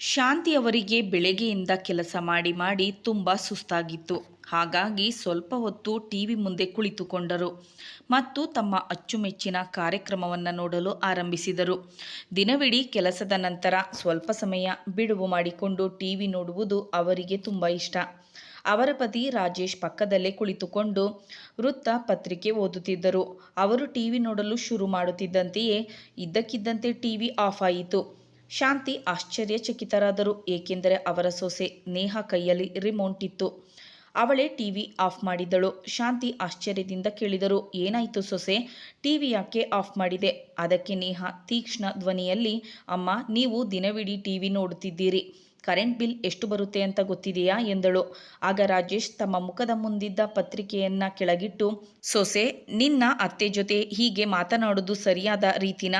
ಶಾಂತಿಯವರಿಗೆ ಬೆಳಗ್ಗೆಯಿಂದ ಕೆಲಸ ಮಾಡಿ ಮಾಡಿ ತುಂಬ ಸುಸ್ತಾಗಿತ್ತು. ಹಾಗಾಗಿ ಸ್ವಲ್ಪ ಹೊತ್ತು ಟಿವಿ ಮುಂದೆ ಕುಳಿತುಕೊಂಡರು ಮತ್ತು ತಮ್ಮ ಅಚ್ಚುಮೆಚ್ಚಿನ ಕಾರ್ಯಕ್ರಮವನ್ನು ನೋಡಲು ಆರಂಭಿಸಿದರು. ದಿನವಿಡೀ ಕೆಲಸದ ನಂತರ ಸ್ವಲ್ಪ ಸಮಯ ಬಿಡುವು ಮಾಡಿಕೊಂಡು ಟಿವಿ ನೋಡುವುದು ಅವರಿಗೆ ತುಂಬ ಇಷ್ಟ. ಅವರ ಪತಿ ರಾಜೇಶ್ ಪಕ್ಕದಲ್ಲೇ ಕುಳಿತುಕೊಂಡು ವೃತ್ತ ಪತ್ರಿಕೆ ಓದುತ್ತಿದ್ದರು. ಅವರು ಟಿವಿ ನೋಡಲು ಶುರು ಮಾಡುತ್ತಿದ್ದಂತೆಯೇ ಇದ್ದಕ್ಕಿದ್ದಂತೆ ಟಿವಿ ಆಫ್ ಆಯಿತು. ಶಾಂತಿ ಆಶ್ಚರ್ಯಚಕಿತರಾದರು, ಏಕೆಂದರೆ ಅವರ ಸೊಸೆ ನೇಹ ಕೈಯಲ್ಲಿ ರಿಮೋಟ್ ಇತ್ತು. ಅವಳೇ ಟಿವಿ ಆಫ್ ಮಾಡಿದ್ದಳು. ಶಾಂತಿ ಆಶ್ಚರ್ಯದಿಂದ ಕೇಳಿದರು, ಏನಾಯಿತು ಸೊಸೆ? ಟಿವಿ ಯಾಕೆ ಆಫ್ ಮಾಡಿದೆ? ಅದಕ್ಕೆ ನೇಹ ತೀಕ್ಷ್ಣ ಧ್ವನಿಯಲ್ಲಿ, ಅಮ್ಮ, ನೀವು ದಿನವಿಡೀ ಟಿವಿ ನೋಡುತ್ತಿದ್ದೀರಿ. ಕರೆಂಟ್ ಬಿಲ್ ಎಷ್ಟು ಬರುತ್ತೆ ಅಂತ ಗೊತ್ತಿದೆಯಾ? ಎಂದಳು. ಆಗ ರಾಜೇಶ್ ತಮ್ಮ ಮುಖದ ಮುಂದಿದ್ದ ಪತ್ರಿಕೆಯನ್ನ ಕೆಳಗಿಟ್ಟು, ಸೊಸೆ, ನಿನ್ನ ಅತ್ತೆ ಜೊತೆ ಹೀಗೆ ಮಾತನಾಡೋದು ಸರಿಯಾದ ರೀತಿನಾ?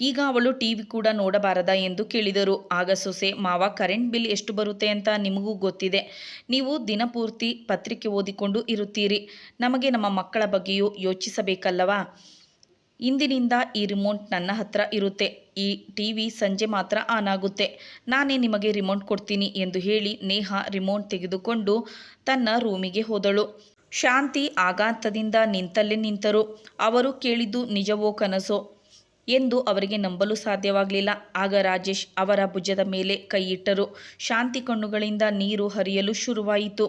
ಈಗ ಅವಳು ಟಿವಿ ಕೂಡ ನೋಡಬಾರದ ಎಂದು ಕೇಳಿದರು. ಆಗ ಸೊಸೆ, ಮಾವ, ಕರೆಂಟ್ ಬಿಲ್ ಎಷ್ಟು ಬರುತ್ತೆ ಅಂತ ನಿಮಗೂ ಗೊತ್ತಿದೆ. ನೀವು ದಿನಪೂರ್ತಿ ಪತ್ರಿಕೆ ಓದಿಕೊಂಡು ಇರುತ್ತೀರಿ. ನಮಗೆ ನಮ್ಮ ಮಕ್ಕಳ ಬಗ್ಗೆಯೂ ಯೋಚಿಸಬೇಕಲ್ಲವಾ? ಇಂದಿನಿಂದ ಈ ರಿಮೋಟ್ ನನ್ನ ಹತ್ರ ಇರುತ್ತೆ. ಈ ಟಿ ವಿ ಸಂಜೆ ಮಾತ್ರ ಆನ್ ಆಗುತ್ತೆ. ನಾನೇ ನಿಮಗೆ ರಿಮೋಟ್ ಕೊಡ್ತೀನಿ ಎಂದು ಹೇಳಿ ನೇಹ ರಿಮೋಟ್ ತೆಗೆದುಕೊಂಡು ತನ್ನ ರೂಮಿಗೆ ಹೋದಳು. ಶಾಂತಿ ಆಘಾತದಿಂದ ನಿಂತಲ್ಲೇ ನಿಂತರು. ಅವರು ಕೇಳಿದ್ದು ನಿಜವೋ ಕನಸೋ? ಎಂದು ಅವರಿಗೆ ನಂಬಲು ಸಾಧ್ಯವಾಗಲಿಲ್ಲ. ಆಗ ರಾಜೇಶ್ ಅವರ ಭುಜದ ಮೇಲೆ ಕೈಯಿಟ್ಟರು. ಶಾಂತಿ ಕಣ್ಣುಗಳಿಂದ ನೀರು ಹರಿಯಲು ಶುರುವಾಯಿತು.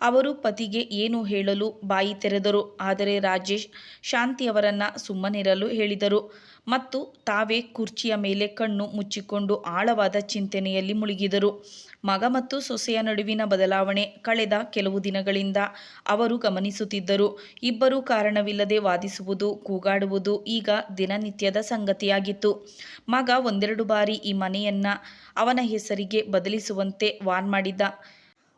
ಅವರು ಪತಿಗೆ ಏನು ಹೇಳಲು ಬಾಯಿ ತೆರೆದರು. ಆದರೆ ರಾಜೇಶ್ ಶಾಂತಿಯವರನ್ನು ಸುಮ್ಮನಿರಲು ಹೇಳಿದರು. ಮತ್ತು ತಾವೇ ಕುರ್ಚಿಯ ಮೇಲೆ ಕಣ್ಣು ಮುಚ್ಚಿಕೊಂಡು ಆಳವಾದ ಚಿಂತನೆಯಲ್ಲಿ ಮುಳುಗಿದರು. ಮಗ ಮತ್ತು ಸೊಸೆಯ ನಡುವಿನ ಬದಲಾವಣೆ ಕಳೆದ ಕೆಲವು ದಿನಗಳಿಂದ ಅವರು ಗಮನಿಸುತ್ತಿದ್ದರು. ಇಬ್ಬರು ಕಾರಣವಿಲ್ಲದೆ ವಾದಿಸುವುದು, ಕೂಗಾಡುವುದು ಈಗ ದಿನನಿತ್ಯದ ಸಂಗತಿಯಾಗಿತ್ತು. ಮಗ ಒಂದೆರಡು ಬಾರಿ ಈ ಮನೆಯನ್ನ ಅವನ ಹೆಸರಿಗೆ ಬದಲಿಸುವಂತೆ ವಾನ್ ಮಾಡಿದ್ದ.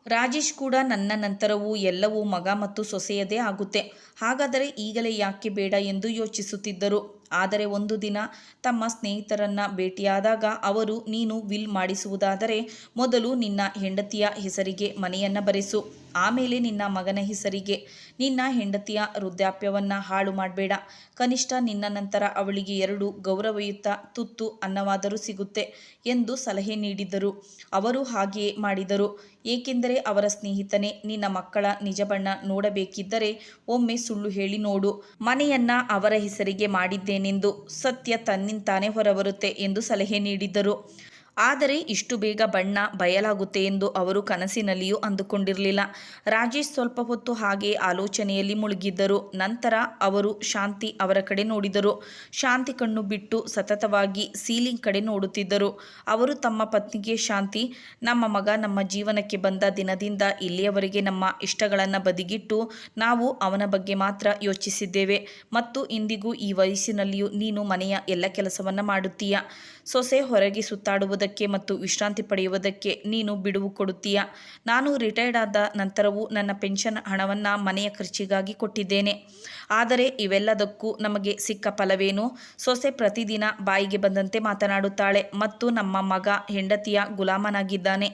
ರಾಜೇಶ್ ಕೂಡ ನನ್ನ ನಂತರವೂ ಎಲ್ಲವೂ ಮಗ ಮತ್ತು ಸೊಸೆಯದೇ ಆಗುತ್ತೆ. ಹಾಗಾದರೆ ಈಗಲೇ ಯಾಕೆ ಬೇಡ ಎಂದು ಯೋಚಿಸುತ್ತಿದ್ದರು. ಆದರೆ ಒಂದು ದಿನ ತಮ್ಮ ಸ್ನೇಹಿತರನ್ನ ಭೇಟಿಯಾದಾಗ ಅವರು, ನೀನು ವಿಲ್ ಮಾಡಿಸುವುದಾದರೆ ಮೊದಲು ನಿನ್ನ ಹೆಂಡತಿಯ ಹೆಸರಿಗೆ ಮನೆಯನ್ನು ಬರೆಸು. ಆಮೇಲೆ ನಿನ್ನ ಮಗನ ಹೆಸರಿಗೆ, ನಿನ್ನ ಹೆಂಡತಿಯ ವೃದ್ಧಾಪ್ಯವನ್ನು ಹಾಳು ಮಾಡಬೇಡ. ಕನಿಷ್ಠ ನಿನ್ನ ನಂತರ ಅವಳಿಗೆ ಎರಡು ಗೌರವಯುತ ತುತ್ತು ಅನ್ನವಾದರೂ ಸಿಗುತ್ತೆ ಎಂದು ಸಲಹೆ ನೀಡಿದರು. ಅವರು ಹಾಗೆಯೇ ಮಾಡಿದರು. ಏಕೆಂದರೆ ಅವರ ಸ್ನೇಹಿತನೇ ನಿನ್ನ ಮಕ್ಕಳ ನಿಜ ಬಣ್ಣ ನೋಡಬೇಕಿದ್ದರೆ ಒಮ್ಮೆ ಸುಳ್ಳು ಹೇಳಿ ನೋಡು. ಮನೆಯನ್ನ ಅವರ ಹೆಸರಿಗೆ ಮಾಡಿದ್ದೇನೆಂದು ಸತ್ಯ ತನ್ನಿಂತಾನೇ ಹೊರಬರುತ್ತೆ ಎಂದು ಸಲಹೆ ನೀಡಿದ್ದರು ಆದರೆ ಇಷ್ಟು ಬೇಗ ಬಣ್ಣ ಬಯಲಾಗುತ್ತೆ ಎಂದು ಅವರು ಕನಸಿನಲ್ಲಿಯೂ ಅಂದುಕೊಂಡಿರಲಿಲ್ಲ. ರಾಜೇಶ್ ಸ್ವಲ್ಪ ಹೊತ್ತು ಹಾಗೆ ಆಲೋಚನೆಯಲ್ಲಿ ಮುಳುಗಿದ್ದರು. ನಂತರ ಅವರು ಶಾಂತಿ ಅವರ ಕಡೆ ನೋಡಿದರು. ಶಾಂತಿ ಕಣ್ಣು ಬಿಟ್ಟು ಸತತವಾಗಿ ಸೀಲಿಂಗ್ ಕಡೆ ನೋಡುತ್ತಿದ್ದರು. ಅವರು ತಮ್ಮ ಪತ್ನಿಗೆ, ಶಾಂತಿ, ನಮ್ಮ ಮಗ ನಮ್ಮ ಜೀವನಕ್ಕೆ ಬಂದ ದಿನದಿಂದ ಇಲ್ಲಿಯವರೆಗೆ ನಮ್ಮ ಇಷ್ಟಗಳನ್ನು ಬದಿಗಿಟ್ಟು ನಾವು ಅವನ ಬಗ್ಗೆ ಮಾತ್ರ ಯೋಚಿಸಿದ್ದೇವೆ. ಮತ್ತು ಇಂದಿಗೂ ಈ ವಯಸ್ಸಿನಲ್ಲಿಯೂ ನೀನು ಮನೆಯ ಎಲ್ಲ ಕೆಲಸವನ್ನು ಮಾಡುತ್ತೀಯ? ಸೊಸೆ ಹೊರಗೆ ಸುತ್ತಾಡುವುದಕ್ಕೆ ಮತ್ತು ವಿಶ್ರಾಂತಿ ಪಡೆಯುವುದಕ್ಕೆ ನೀನು ಬಿಡುವು ಕೊಡುತ್ತೀಯ? ನಾನು ರಿಟೈರ್ಡ್ ಆದ ನಂತರವೂ ನನ್ನ ಪೆನ್ಷನ್ ಹಣವನ್ನು ಮನೆಯ ಖರ್ಚಿಗಾಗಿ ಕೊಟ್ಟಿದ್ದೇನೆ. ಆದರೆ ಇವೆಲ್ಲದಕ್ಕೂ ನಮಗೆ ಸಿಕ್ಕ ಫಲವೇನು? ಸೊಸೆ ಪ್ರತಿದಿನ ಬಾಯಿಗೆ ಬಂದಂತೆ ಮಾತನಾಡುತ್ತಾಳೆ ಮತ್ತು ನಮ್ಮ ಮಗ ಹೆಂಡತಿಯ ಗುಲಾಮನಾಗಿದ್ದಾನೆ.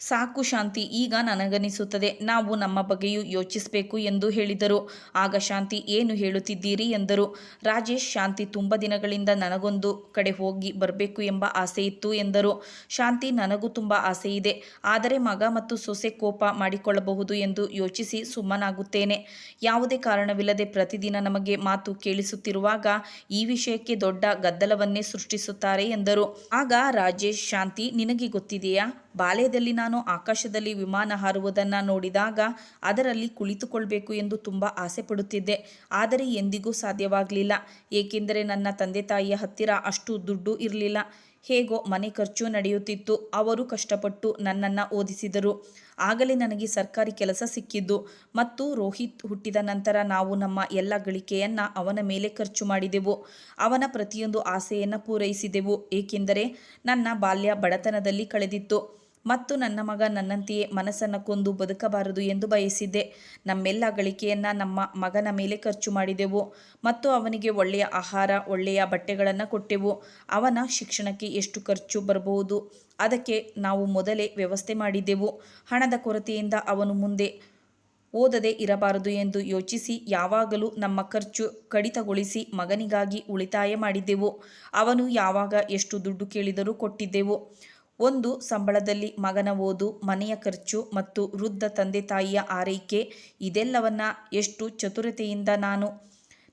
ಸಾಕು ಶಾಂತಿ ಈಗ ನನಗನಿಸುತ್ತದೆ. ನಾವು ನಮ್ಮ ಬಗ್ಗೆಯೂ ಯೋಚಿಸಬೇಕು ಎಂದು ಹೇಳಿದರು. ಆಗ ಶಾಂತಿ ಏನು ಹೇಳುತ್ತಿದ್ದೀರಿ ಎಂದರು. ರಾಜೇಶ್, ಶಾಂತಿ ತುಂಬ ದಿನಗಳಿಂದ ನನಗೊಂದು ಕಡೆ ಹೋಗಿ ಬರಬೇಕು ಎಂಬ ಆಸೆ ಇತ್ತು ಎಂದರು. ಶಾಂತಿ, ನನಗೂ ತುಂಬ ಆಸೆ ಇದೆ. ಆದರೆ ಮಗ ಮತ್ತು ಸೊಸೆ ಕೋಪ ಮಾಡಿಕೊಳ್ಳಬಹುದು ಎಂದು ಯೋಚಿಸಿ ಸುಮ್ಮನಾಗುತ್ತೇನೆ. ಯಾವುದೇ ಕಾರಣವಿಲ್ಲದೆ ಪ್ರತಿದಿನ ನಮಗೆ ಮಾತು ಕೇಳಿಸುತ್ತಿರುವಾಗ ಈ ವಿಷಯಕ್ಕೆ ದೊಡ್ಡ ಗದ್ದಲವನ್ನೇ ಸೃಷ್ಟಿಸುತ್ತಾರೆ ಎಂದರು. ಆಗ ರಾಜೇಶ್, ಶಾಂತಿ, ನಿನಗೆ ಗೊತ್ತಿದೆಯಾ? ಬಾಲ್ಯದಲ್ಲಿ ನಾನು ಆಕಾಶದಲ್ಲಿ ವಿಮಾನ ಹಾರುವುದನ್ನು ನೋಡಿದಾಗ ಅದರಲ್ಲಿ ಕುಳಿತುಕೊಳ್ಬೇಕು ಎಂದು ತುಂಬ ಆಸೆ ಪಡುತ್ತಿದ್ದೆ. ಆದರೆ ಎಂದಿಗೂ ಸಾಧ್ಯವಾಗಲಿಲ್ಲ. ಏಕೆಂದರೆ ನನ್ನ ತಂದೆ ತಾಯಿಯ ಹತ್ತಿರ ಅಷ್ಟು ದುಡ್ಡು ಇರಲಿಲ್ಲ. ಹೇಗೋ ಮನೆ ಖರ್ಚು ನಡೆಯುತ್ತಿತ್ತು. ಅವರು ಕಷ್ಟಪಟ್ಟು ನನ್ನನ್ನು ಓದಿಸಿದರು. ಆಗಲೇ ನನಗೆ ಸರ್ಕಾರಿ ಕೆಲಸ ಸಿಕ್ಕಿದ್ದು. ಮತ್ತು ರೋಹಿತ್ ಹುಟ್ಟಿದ ನಂತರ ನಾವು ನಮ್ಮ ಎಲ್ಲ ಗಳಿಕೆಯನ್ನು ಅವನ ಮೇಲೆ ಖರ್ಚು ಮಾಡಿದೆವು. ಅವನ ಪ್ರತಿಯೊಂದು ಆಸೆಯನ್ನು ಪೂರೈಸಿದೆವು. ಏಕೆಂದರೆ ನನ್ನ ಬಾಲ್ಯ ಬಡತನದಲ್ಲಿ ಕಳೆದಿತ್ತು. ಮತ್ತು ನನ್ನ ಮಗ ನನ್ನಂತೆಯೇ ಮನಸ್ಸನ್ನು ಕೊಂದು ಬದುಕಬಾರದು ಎಂದು ಬಯಸಿದ್ದೆ. ನಮ್ಮೆಲ್ಲ ಗಳಿಕೆಯನ್ನು ನಮ್ಮ ಮಗನ ಮೇಲೆ ಖರ್ಚು ಮಾಡಿದೆವು. ಮತ್ತು ಅವನಿಗೆ ಒಳ್ಳೆಯ ಆಹಾರ, ಒಳ್ಳೆಯ ಬಟ್ಟೆಗಳನ್ನು ಕೊಟ್ಟೆವು. ಅವನ ಶಿಕ್ಷಣಕ್ಕೆ ಎಷ್ಟು ಖರ್ಚು ಬರಬಹುದು? ಅದಕ್ಕೆ ನಾವು ಮೊದಲೇ ವ್ಯವಸ್ಥೆ ಮಾಡಿದ್ದೆವು. ಹಣದ ಕೊರತೆಯಿಂದ ಅವನು ಮುಂದೆ ಓದದೆ ಇರಬಾರದು ಎಂದು ಯೋಚಿಸಿ ಯಾವಾಗಲೂ ನಮ್ಮ ಖರ್ಚು ಕಡಿತಗೊಳಿಸಿ ಮಗನಿಗಾಗಿ ಉಳಿತಾಯ ಮಾಡಿದ್ದೆವು. ಅವನು ಯಾವಾಗ ಎಷ್ಟು ದುಡ್ಡು ಕೇಳಿದರೂ ಕೊಟ್ಟಿದ್ದೆವು. ಒಂದು ಸಂಬಳದಲ್ಲಿ ಮಗನ ಓದು, ಮನೆಯ ಖರ್ಚು ಮತ್ತು ವೃದ್ಧ ತಂದೆ ತಾಯಿಯ ಆರೈಕೆ ಇದೆಲ್ಲವನ್ನ ಎಷ್ಟು ಚತುರತೆಯಿಂದ ನಾನು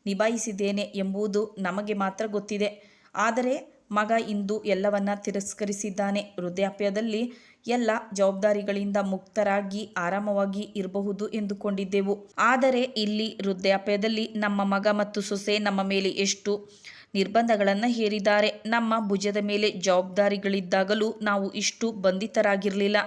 ನಿಭಾಯಿಸಿದ್ದೇನೆ ಎಂಬುದು ನಮಗೆ ಮಾತ್ರ ಗೊತ್ತಿದೆ. ಆದರೆ ಮಗ ಇಂದು ಎಲ್ಲವನ್ನ ತಿರಸ್ಕರಿಸಿದ್ದಾನೆ. ವೃದ್ಧಾಪ್ಯದಲ್ಲಿ ಎಲ್ಲ ಜವಾಬ್ದಾರಿಗಳಿಂದ ಮುಕ್ತರಾಗಿ ಆರಾಮವಾಗಿ ಇರಬಹುದು ಎಂದುಕೊಂಡಿದ್ದೆವು. ಆದರೆ ಇಲ್ಲಿ ವೃದ್ಧಾಪ್ಯದಲ್ಲಿ ನಮ್ಮ ಮಗ ಮತ್ತು ಸೊಸೆ ನಮ್ಮ ಮೇಲೆ ಎಷ್ಟು ನಿರ್ಬಂಧಗಳನ್ನು ಹೇರಿದ್ದಾರೆ. ನಮ್ಮ ಭುಜದ ಮೇಲೆ ಜವಾಬ್ದಾರಿಗಳಿದ್ದಾಗಲೂ ನಾವು ಇಷ್ಟು ಬಂಧಿತರಾಗಿರಲಿಲ್ಲ.